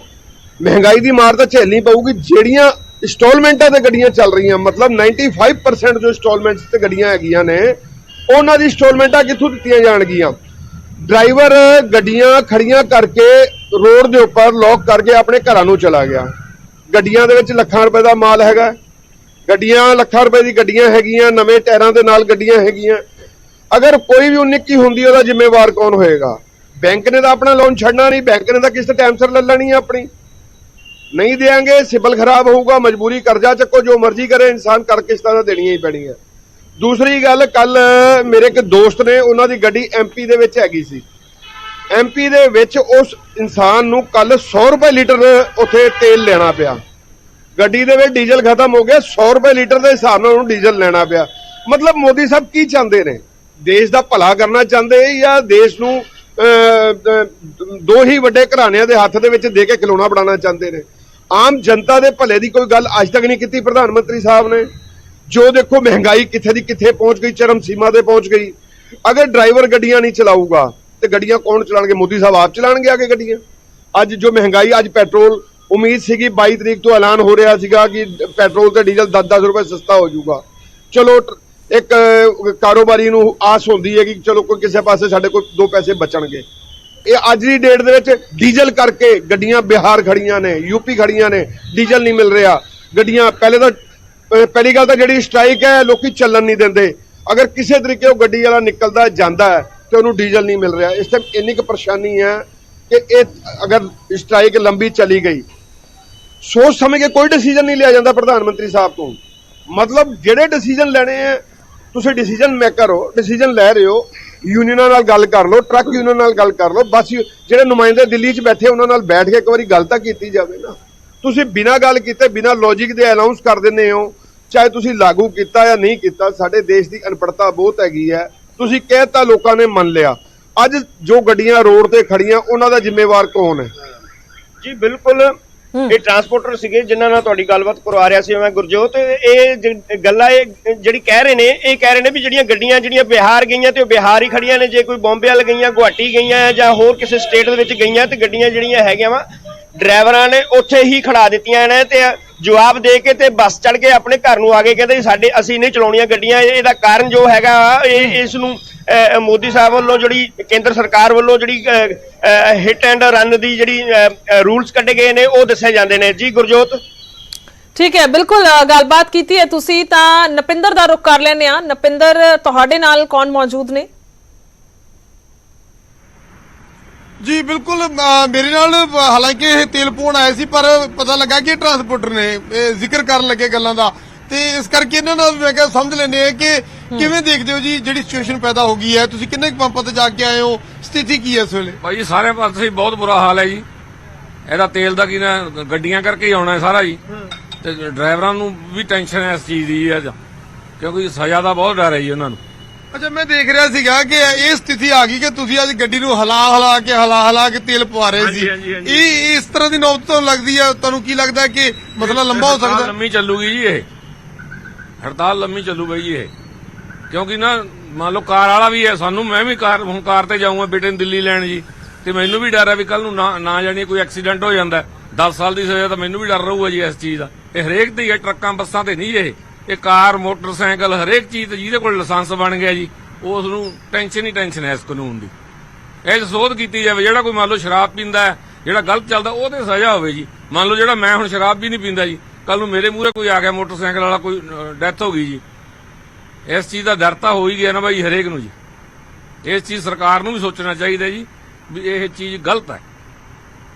ਮਹਿੰਗਾਈ ਦੀ ਮਾਰ ਤਾਂ ਝੇਲਣੀ ਪਊਗੀ, ਜਿਹੜੀਆਂ ਇੰਸਟਾਲਮੈਂਟਾਂ ਤੇ ਗੱਡੀਆਂ ਚੱਲ ਰਹੀਆਂ, ਮਤਲਬ 95% ਜੋ ਇੰਸਟਾਲਮੈਂਟਸ ਤੇ ਗੱਡੀਆਂ ਹੈਗੀਆਂ ਨੇ, ਉਹਨਾਂ ਦੀ ਇੰਸਟਾਲਮੈਂਟਾਂ ਕਿੱਥੋਂ ਦਿੱਤੀਆਂ ਜਾਣਗੀਆਂ? ਡਰਾਈਵਰ ਗੱਡੀਆਂ ਖੜੀਆਂ ਕਰਕੇ ਰੋਡ ਦੇ ਉੱਪਰ ਲੋਕ ਕਰਕੇ ਆਪਣੇ ਘਰਾਂ ਨੂੰ ਚਲਾ ਗਿਆ। ਗੱਡੀਆਂ ਦੇ ਵਿੱਚ ਲੱਖਾਂ ਰੁਪਏ ਦਾ ਮਾਲ ਹੈਗਾ। ਗੱਡੀਆਂ, ਲੱਖਾਂ ਰੁਪਏ ਦੀ ਗੱਡੀਆਂ ਹੈਗੀਆਂ, ਨਵੇਂ ਟਾਇਰਾਂ ਦੇ ਨਾਲ ਗੱਡੀਆਂ ਹੈਗੀਆਂ। ਅਗਰ ਕੋਈ ਵੀ ਉਨਿੱਕੀ ਹੁੰਦੀ, ਉਹਦਾ ਜ਼ਿੰਮੇਵਾਰ ਕੌਣ ਹੋਏਗਾ? ਬੈਂਕ ਨੇ ਤਾਂ ਆਪਣਾ ਲੋਨ ਛੱਡਣਾ ਨਹੀਂ, ਬੈਂਕ ਨੇ ਤਾਂ ਕਿਸ਼ਤ ਟਾਈਮ ਸਿਰ ਲੈ ਲੈਣੀ ਹੈ ਆਪਣੀ। ਨਹੀਂ ਦੇਾਂਗੇ, ਸਿਬਲ ਖਰਾਬ ਹੋਊਗਾ, ਮਜਬੂਰੀ ਕਰਜ਼ਾ ਚੱਕੋ, ਜੋ ਮਰਜ਼ੀ ਕਰੇ, ਇਨਸਾਨ ਕਰ ਕਿਸ਼ਤਾਂ ਤਾਂ ਦੇਣੀਆਂ ਹੀ ਪੈਣੀਆਂ। ਦੂਸਰੀ ਗੱਲ, ਕੱਲ ਮੇਰੇ ਇੱਕ ਦੋਸਤ ਨੇ ਉਹਨਾਂ ਦੀ ਗੱਡੀ ਐਮਪੀ ਦੇ ਵਿੱਚ ਹੈਗੀ ਸੀ। ਐਮਪੀ ਦੇ ਵਿੱਚ ਉਸ ਇਨਸਾਨ ਨੂੰ ਕੱਲ 100 ਰੁਪਏ ਲੀਟਰ ਉੱਥੇ ਤੇਲ ਲੈਣਾ ਪਿਆ। ਗੱਡੀ ਦੇ ਵਿੱਚ ਡੀਜ਼ਲ ਖਤਮ ਹੋ ਗਿਆ 100 ਰੁਪਏ ਲੀਟਰ ਦੇ ਹਿਸਾਬ ਨਾਲ ਉਹਨੂੰ ਡੀਜ਼ਲ ਲੈਣਾ ਪਿਆ। ਮਤਲਬ ਮੋਦੀ ਸਾਹਿਬ ਕੀ ਚਾਹੁੰਦੇ ਨੇ? ਦੇਸ਼ ਦਾ ਭਲਾ ਕਰਨਾ ਚਾਹੁੰਦੇ ਜਾਂ ਦੇਸ਼ ਨੂੰ ਦੋ ਹੀ ਵੱਡੇ ਘਰਾਣਿਆਂ ਦੇ ਹੱਥ ਦੇ ਵਿੱਚ ਦੇ ਕੇ ਖਿਲੌਣਾ ਬਣਾਉਣਾ ਚਾਹੁੰਦੇ ਨੇ। ਆਮ ਜਨਤਾ ਦੇ ਭਲੇ ਦੀ ਕੋਈ ਗੱਲ ਅੱਜ ਤੱਕ ਨਹੀਂ ਕੀਤੀ, ਪ੍ਰਧਾਨ ਮੰਤਰੀ ਸਾਹਿਬ ਨੇ। ਜੋ ਦੇਖੋ ਮਹਿੰਗਾਈ ਕਿੱਥੇ ਦੀ ਕਿੱਥੇ ਪਹੁੰਚ ਗਈ, ਚਰਮ ਸੀਮਾ ਤੇ ਪਹੁੰਚ ਗਈ। ਅਗਰ ਡਰਾਈਵਰ ਗੱਡੀਆਂ ਨਹੀਂ ਚਲਾਊਗਾ, ਤੇ ਗੱਡੀਆਂ ਕੌਣ ਚਲਾਣਗੇ? ਮੋਦੀ ਸਾਹਿਬ ਆਪ ਚਲਾਣਗੇ ਆ ਕੇ ਗੱਡੀਆਂ? ਅੱਜ ਜੋ ਮਹਿੰਗਾਈ, ਅੱਜ ਪੈਟਰੋਲ, ਉਮੀਦ ਸੀਗੀ 22 ਤਰੀਕ ਤੋਂ ਐਲਾਨ ਹੋ ਰਿਹਾ ਸੀਗਾ ਕਿ ਪੈਟਰੋਲ ਤੇ ਡੀਜ਼ਲ 10-10 ਰੁਪਏ ਸਸਤਾ ਹੋ ਜਾਊਗਾ। ਚਲੋ ਇੱਕ ਕਾਰੋਬਾਰੀ ਨੂੰ ਆਸ ਹੁੰਦੀ ਹੈ ਕਿ ਚਲੋ ਕੋਈ ਕਿਸੇ ਪਾਸੇ ਸਾਡੇ ਕੋਲ ਦੋ ਪੈਸੇ ਬਚਣਗੇ। ਇਹ ਅੱਜ ਦੀ ਡੇਟ ਦੇ ਵਿੱਚ ਡੀਜ਼ਲ ਕਰਕੇ ਗੱਡੀਆਂ ਬਿਹਾਰ ਖੜੀਆਂ ਨੇ ਯੂਪੀ ਖੜੀਆਂ ਨੇ, ਡੀਜ਼ਲ ਨਹੀਂ ਮਿਲ ਰਿਹਾ। ਗੱਡੀਆਂ ਪਹਿਲੇ ਤਾਂ ਪਹਿਲੀ ਗੱਲ ਤਾਂ ਜਿਹੜੀ ਸਟ੍ਰਾਈਕ ਹੈ, ਲੋਕੀ ਚੱਲਣ ਨਹੀਂ ਦਿੰਦੇ। ਅਗਰ ਕਿਸੇ ਤਰੀਕੇ ਉਹ ਗੱਡੀ ਵਾਲਾ ਨਿਕਲਦਾ, ਜਾਂਦਾ ਹੈ, ਤੇ ਉਹਨੂੰ ਡੀਜ਼ਲ ਨਹੀਂ ਮਿਲ ਰਿਹਾ। ਇਸ ਟਾਈਮ ਇੰਨੀ ਕੁ ਪਰੇਸ਼ਾਨੀ ਹੈ ਕਿ ਇਹ ਅਗਰ ਸਟ੍ਰਾਈਕ ਲੰਬੀ ਚਲੀ ਗਈ, ਸੋਚ ਸਮਝ ਕੇ ਕੋਈ ਡਿਸੀਜਨ ਨਹੀਂ ਲਿਆ ਜਾਂਦਾ ਪ੍ਰਧਾਨ ਮੰਤਰੀ ਸਾਹਿਬ ਤੋਂ। ਮਤਲਬ ਜਿਹੜੇ ਡਿਸੀਜਨ ਲੈਣੇ ਆ ਤੁਸੀਂ ਡਿਸੀਜਨ ਮੇਕਰ ਹੋ ਡਿਸੀਜਨ ਲੈ ਰਹੇ ਹੋ ਯੂਨੀਅਨਾਂ ਨਾਲ ਗੱਲ ਕਰ ਲਓ ਟਰੱਕ ਯੂਨੀਅਨ ਨਾਲ ਗੱਲ ਕਰ ਲਓ, ਬਸ ਯੂ- ਜਿਹੜੇ ਨੁਮਾਇੰਦੇ ਦਿੱਲੀ 'ਚ ਬੈਠੇ ਉਹਨਾਂ ਨਾਲ ਬੈਠ ਕੇ ਇੱਕ ਵਾਰੀ ਗੱਲ ਤਾਂ ਕੀਤੀ ਜਾਵੇ ਨਾ। ਤੁਸੀਂ ਬਿਨਾਂ ਗੱਲ ਕੀਤੇ, ਬਿਨਾਂ ਲੌਜੀਕ ਦੇ ਅਨਾਉਂਸ ਕਰ ਦਿੰਦੇ ਹੋ, ਚਾਹੇ ਤੁਸੀਂ ਲਾਗੂ ਕੀਤਾ ਜਾਂ ਨਹੀਂ ਕੀਤਾ, ਸਾਡੇ ਦੇਸ਼ ਦੀ ਅਨਪੜਤਾ ਬਹੁਤ ਹੈਗੀ ਹੈ। ਤੁਸੀਂ ਕਹਿਤਾ ਲੋਕਾਂ ਨੇ ਮੰਨ ਲਿਆ। ਅੱਜ ਜੋ ਗੱਡੀਆਂ ਰੋਡ ਤੇ ਖੜੀਆਂ ਉਹਨਾਂ ਦਾ ਜ਼ਿੰਮੇਵਾਰ ਕੌਣ ਹੈ? ਜੀ, ਬਿਲਕੁਲ ਇਹ ਟਰਾਂਸਪੋਰਟਰ ਸੀਗੇ ਜਿਨ੍ਹਾਂ ਨਾਲ ਤੁਹਾਡੀ ਗੱਲਬਾਤ ਕਰਵਾ ਰਿਹਾ ਸੀ ਮੈਂ, ਗੁਰਜੋਤ। ਇਹ ਗੱਲਾਂ ਇਹ, ਜਿਹੜੀ ਕਹਿ ਰਹੇ ਨੇ, ਇਹ ਕਹਿ ਰਹੇ ਨੇ ਵੀ ਜਿਹੜੀਆਂ ਗੱਡੀਆਂ, ਜਿਹੜੀਆਂ ਬਿਹਾਰ ਗਈਆਂ ਤੇ ਉਹ ਬਿਹਾਰ ਹੀ ਖੜੀਆਂ ਨੇ। ਜੇ ਕੋਈ ਬੰਬੇ ਵੱਲ ਗਈਆਂ, ਗੁਹਾਟੀ ਗਈਆਂ ਜਾਂ ਹੋਰ ਕਿਸੇ ਸਟੇਟ ਦੇ ਵਿੱਚ ਗਈਆਂ ਤੇ ਗੱਡੀਆਂ ਜਿਹੜੀਆਂ ਹੈਗੀਆਂ ਵਾ, ਡਰਾਈਵਰਾਂ ਨੇ ਉੱਥੇ ਹੀ ਖੜਾ ਦਿੱਤੀਆਂ ਨੇ ਤੇ ਜਵਾਬ ਦੇ ਕੇ ਤੇ ਬੱਸ ਚੜ ਕੇ ਆਪਣੇ ਘਰ ਨੂੰ ਆ ਗਏ। ਕਹਿੰਦੇ ਸਾਡੇ ਅਸੀਂ ਨਹੀਂ ਚਲਾਉਣੀਆਂ ਗੱਡੀਆਂ। ਇਹ- ਇਹਦਾ ਕਾਰਨ ਜੋ ਹੈਗਾ ਇਹ ਇਸ ਨੂੰ ਮੋਦੀ ਸਾਹਿਬ ਵੱਲੋਂ ਜਿਹੜੀ ਕੇਂਦਰ ਸਰਕਾਰ ਵੱਲੋਂ ਜਿਹੜੀ ਹਿੱਟ ਐਂਡ ਰਨ ਦੀ ਜਿਹੜੀ ਰੂਲਸ ਕੱਢੇ ਗਏ ਨੇ ਉਹ ਦੱਸੇ ਜਾਂਦੇ ਨੇ। ਜੀ ਗੁਰਜੋਤ? ਠੀਕ ਹੈ ਬਿਲਕੁਲ ਗੱਲਬਾਤ ਕੀਤੀ ਹੈ ਤੁਸੀਂ ਤਾਂ ਨਪਿੰਦਰ ਦਾ ਰੁਖ ਕਰ ਲੈਂਦੇ ਆ ਨਪਿੰਦਰ ਤੁਹਾਡੇ ਨਾਲ ਕੌਣ ਮੌਜੂਦ ਨੇ? ਜੀ ਬਿਲਕੁਲ ਮੇਰੇ ਨਾਲ ਹਾਲਾਂਕਿ ਇਹ ਤੇਲ ਪਾਉਣ ਆਏ ਸੀ ਪਰ ਪਤਾ ਲੱਗਾ ਕਿ ਟਰਾਂਸਪੋਰਟਰ ਨੇ ਜ਼ਿਕਰ ਕਰਨ ਲੱਗੇ ਗੱਲਾਂ ਦਾ। ਤੇ ਇਸ ਕਰਕੇ ਇਹਨਾਂ ਨਾਲ ਮੈਂ ਕਿਹਾ ਸਮਝ ਲੈਂਦੇ ਆ ਕਿ ਕਿਵੇਂ ਦੇਖਦੇ ਹੋ ਜੀ ਜਿਹੜੀ ਸਿਚੁਏਸ਼ਨ ਪੈਦਾ ਹੋ ਗਈ ਹੈ? ਤੁਸੀਂ ਕਿੰਨੇ ਪੰਪਾਂ ਤੇ ਜਾ ਕੇ ਆਏ ਹੋ? ਸਥਿਤੀ ਕੀ ਹੈ ਇਸ ਵੇਲੇ? ਭਾਈ ਜੀ ਸਾਰੇ ਪਾਸੇ ਹੀ ਬਹੁਤ ਬੁਰਾ ਹਾਲ ਹੈ ਜੀ। ਇਹਦਾ ਤੇਲ ਦਾ ਕੀ ਨਾ ਗੱਡੀਆਂ ਕਰਕੇ ਹੀ ਆਉਣਾ ਹੈ ਸਾਰਾ ਜੀ। ਤੇ ਡਰਾਈਵਰਾਂ ਨੂੰ ਵੀ ਟੈਨਸ਼ਨ ਹੈ ਇਸ ਚੀਜ਼ ਦੀ ਅੱਜ। ਕਿਉਂਕਿ ਸਜ਼ਾ ਦਾ ਬਹੁਤ ਡਰ ਹੈ ਜੀ ਉਹਨਾਂ ਨੂੰ। ਅੱਛਾ ਮੈਂ ਦੇਖ ਰਿਹਾ ਸੀਗਾ ਕਿ ਇਹ ਸਥਿਤੀ ਆ ਗਈ ਕਿ ਤੁਸੀਂ ਅੱਜ ਗੱਡੀ ਨੂੰ ਹਲਾ ਹਲਾ ਕੇ ਹਲਾ ਹਲਾ ਕੇ ਤੇਲ ਪਵਾ ਰਹੇ ਸੀ। ਹਾਂਜੀ, ਹਾਂਜੀ, ਹਾਂਜੀ। ਇਹ ਇਸ ਤਰ੍ਹਾਂ ਦੀ ਨੌਬਤ ਤੋਂ ਲੱਗਦੀ ਹੈ ਤੁਹਾਨੂੰ ਕੀ ਲੱਗਦਾ ਹੈ ਕਿ ਮਸਲਾ ਲੰਬਾ ਹੋ ਹੜਤਾਲ ਸਕਦਾ? ਹੈ? ਲੰਮੀ ਚੱਲੂਗੀ ਜੀ ਇਹ। ਹੜਤਾਲ ਲੰਮੀ ਚੱਲੂ ਬਈ ਜੀ ਇਹ। ਕਿਉਂਕਿ ਨਾ ਮੰਨ ਲਓ ਕਾਰ ਵਾਲਾ ਵੀ ਹੈ ਸਾਨੂੰ ਮੈਂ ਵੀ ਕਾਰ ਹੁਣ ਕਾਰ ਤੇ ਜਾਊਂਗਾ ਬੇਟੇ ਨੂੰ ਦਿੱਲੀ ਲੈਣ ਜੀ। ਤੇ ਮੈਨੂੰ ਵੀ ਡਰ ਹੈ ਵੀ ਕੱਲ ਨੂੰ ਨਾ ਨਾ ਜਾਣੀ ਕੋਈ ਐਕਸੀਡੈਂਟ ਹੋ ਜਾਂਦਾ। 10 ਸਾਲ ਦੀ ਸਜ਼ਾ ਤਾਂ ਮੈਨੂੰ ਵੀ ਡਰ ਰਹੂਗਾ ਜੀ ਇਸ ਚੀਜ਼ ਦਾ। ਇਹ ਹਰੇਕ ਹੀ ਹੈ ਟਰੱਕਾਂ ਬੱਸਾਂ ਤੇ ਨਹੀਂ ਇਹ। ਇਹ ਕਾਰ, ਮੋਟਰਸਾਈਕਲ, ਹਰੇਕ ਚੀਜ਼ ਤੇ ਜਿਹਦੇ ਕੋਲ ਲਾਇਸੈਂਸ ਬਣ ਗਿਆ ਜੀ ਉਸ ਨੂੰ ਟੈਨਸ਼ਨ ਹੀ ਟੈਨਸ਼ਨ ਹੈ ਇਸ ਕਾਨੂੰਨ ਦੀ। ਇਹ 'ਚ ਸੋਧ ਕੀਤੀ ਜਾਵੇ, ਜਿਹੜਾ ਕੋਈ ਮੰਨ ਲਓ ਸ਼ਰਾਬ ਪੀਂਦਾ ਹੈ, ਜਿਹੜਾ ਗਲਤ ਚੱਲਦਾ, ਉਹਦੇ ਸਜ਼ਾ ਹੋਵੇ ਜੀ। ਮੰਨ ਲਓ ਜਿਹੜਾ ਮੈਂ ਹੁਣ ਸ਼ਰਾਬ ਵੀ ਨਹੀਂ ਪੀਂਦਾ ਜੀ ਕੱਲ ਨੂੰ ਮੇਰੇ ਮੂਹਰੇ ਕੋਈ ਆ ਗਿਆ, ਮੋਟਰਸਾਈਕਲ ਵਾਲਾ ਕੋਈ ਡੈਥ ਹੋ ਗਈ ਜੀ। ਇਸ ਚੀਜ਼ ਦਾ ਡਰ ਤਾਂ ਹੋ ਹੀ ਗਿਆ ਨਾ ਬਾਈ ਹਰੇਕ ਨੂੰ ਜੀ। ਇਸ ਚੀਜ਼ ਸਰਕਾਰ ਨੂੰ ਵੀ ਸੋਚਣਾ ਚਾਹੀਦਾ ਜੀ, ਵੀ ਇਹ ਚੀਜ਼ ਗਲਤ ਹੈ।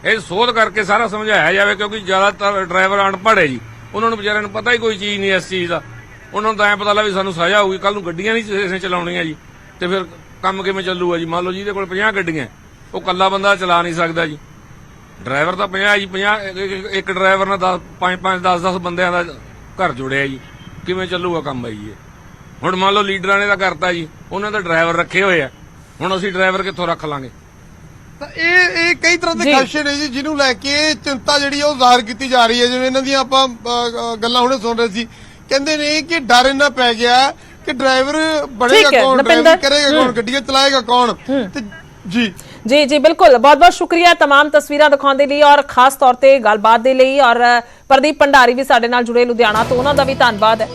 ਇਹ ਸੋਧ ਕਰਕੇ ਸਾਰਾ ਸਮਝਾਇਆ ਜਾਵੇ, ਕਿਉਂਕਿ ਜ਼ਿਆਦਾਤਰ ਡਰਾਈਵਰ ਅਨਪੜ੍ਹ ਹੈ ਜੀ। ਉਹਨਾਂ ਨੂੰ ਵਿਚਾਰਿਆਂ ਨੂੰ ਪਤਾ ਹੀ ਕੋਈ ਚੀਜ਼ ਨਹੀਂ ਇਸ ਚੀਜ਼ ਦਾ। ਉਹਨਾਂ ਨੂੰ ਤਾਂ ਐ ਪਤਾ ਲੱਗਾ ਵੀ ਸਾਨੂੰ ਸਜ਼ਾ ਹੋਊਗੀ ਕੱਲ ਨੂੰ ਗੱਡੀਆਂ ਨਹੀਂ ਕਿਸੇ ਚਲਾਉਣੀਆਂ ਜੀ। ਤੇ ਫਿਰ ਕੰਮ ਕਿਵੇਂ ਚੱਲੂਗਾ ਜੀ? ਮੰਨ ਲਓ ਜਿਹਦੇ ਕੋਲ 50 ਗੱਡੀਆਂ, ਉਹ ਕੱਲਾ ਬੰਦਾ ਚਲਾ ਨਹੀਂ ਸਕਦਾ ਜੀ। ਡਰਾਈਵਰ ਤਾਂ 50 ਜੀ 50 ਇੱਕ ਡਰਾਈਵਰ ਨਾਲ 10 5 5 10 10 ਬੰਦਿਆਂ ਦਾ ਘਰ ਜੁੜਿਆ ਜੀ। ਕਿਵੇਂ ਚੱਲੂਗਾ ਕੰਮ ਬਾਈ ਇਹ? ਹੁਣ ਮੰਨ ਲਓ ਲੀਡਰਾਂ ਨੇ ਤਾਂ ਕਰਤਾ ਜੀ, ਉਹਨਾਂ ਦਾ ਡਰਾਈਵਰ ਰੱਖੇ ਹੋਏ ਆ। ਹੁਣ ਅਸੀਂ ਡਰਾਈਵਰ ਕਿੱਥੋਂ ਰੱਖ ਲਾਂਗੇ? ਤਾਂ ਇਹ ਇਹ ਕਈ ਤਰ੍ਹਾਂ ਦੇ ਜੀ। ਖਦਸ਼ੇ ਨੇ ਜੀ ਜਿਹਨੂੰ ਲੈ ਕੇ ਚਿੰਤਾ ਜਿਹੜੀ ਆ ਉਹ ਜ਼ਾਹਰ ਕੀਤੀ ਜਾ ਰਹੀ ਹੈ ਜਿਵੇਂ ਇਹਨਾਂ ਦੀਆਂ ਆਪਾਂ ਅ, ਅ, ਗੱਲਾਂ ਹੁਣੇ ਸੁਣ ਰਹੇ ਸੀ ਕਹਿੰਦੇ ਨੇ ਕਿ ਡਰ ਇੰਨਾ ਪੈ ਗਿਆ ਕਿ ਡਰਾਈਵਰ ਬਣੇਗਾ ਠੀਕ ਹੈ, ਕੌਣ ਨੁਪਿੰਦਰ। ਡਰਾਈਵਰ ਕਰੇਗਾ ਕੌਣ ਗੱਡੀਆਂ ਚਲਾਏਗਾ ਕੌਣ ਤੇ ਜੀ ਜੀ ਜੀ ਬਿਲਕੁਲ ਬਹੁਤ ਬਹੁਤ ਸ਼ੁਕਰੀਆ तमाम ਤਸਵੀਰਾਂ ਦਿਖਾਉਣ ਦੇ ਲਈ ਔਰ ਖਾਸ ਤੌਰ ਤੇ ਗੱਲਬਾਤ ਦੇ ਲਈ ਔਰ ਪ੍ਰਦੀਪ ਭੰਡਾਰੀ ਵੀ ਸਾਡੇ ਨਾਲ ਜੁੜੇ ਲੁਧਿਆਣਾ ਤੋਂ ਉਹਨਾਂ ਦਾ ਵੀ ਧੰਨਵਾਦ ਹੈ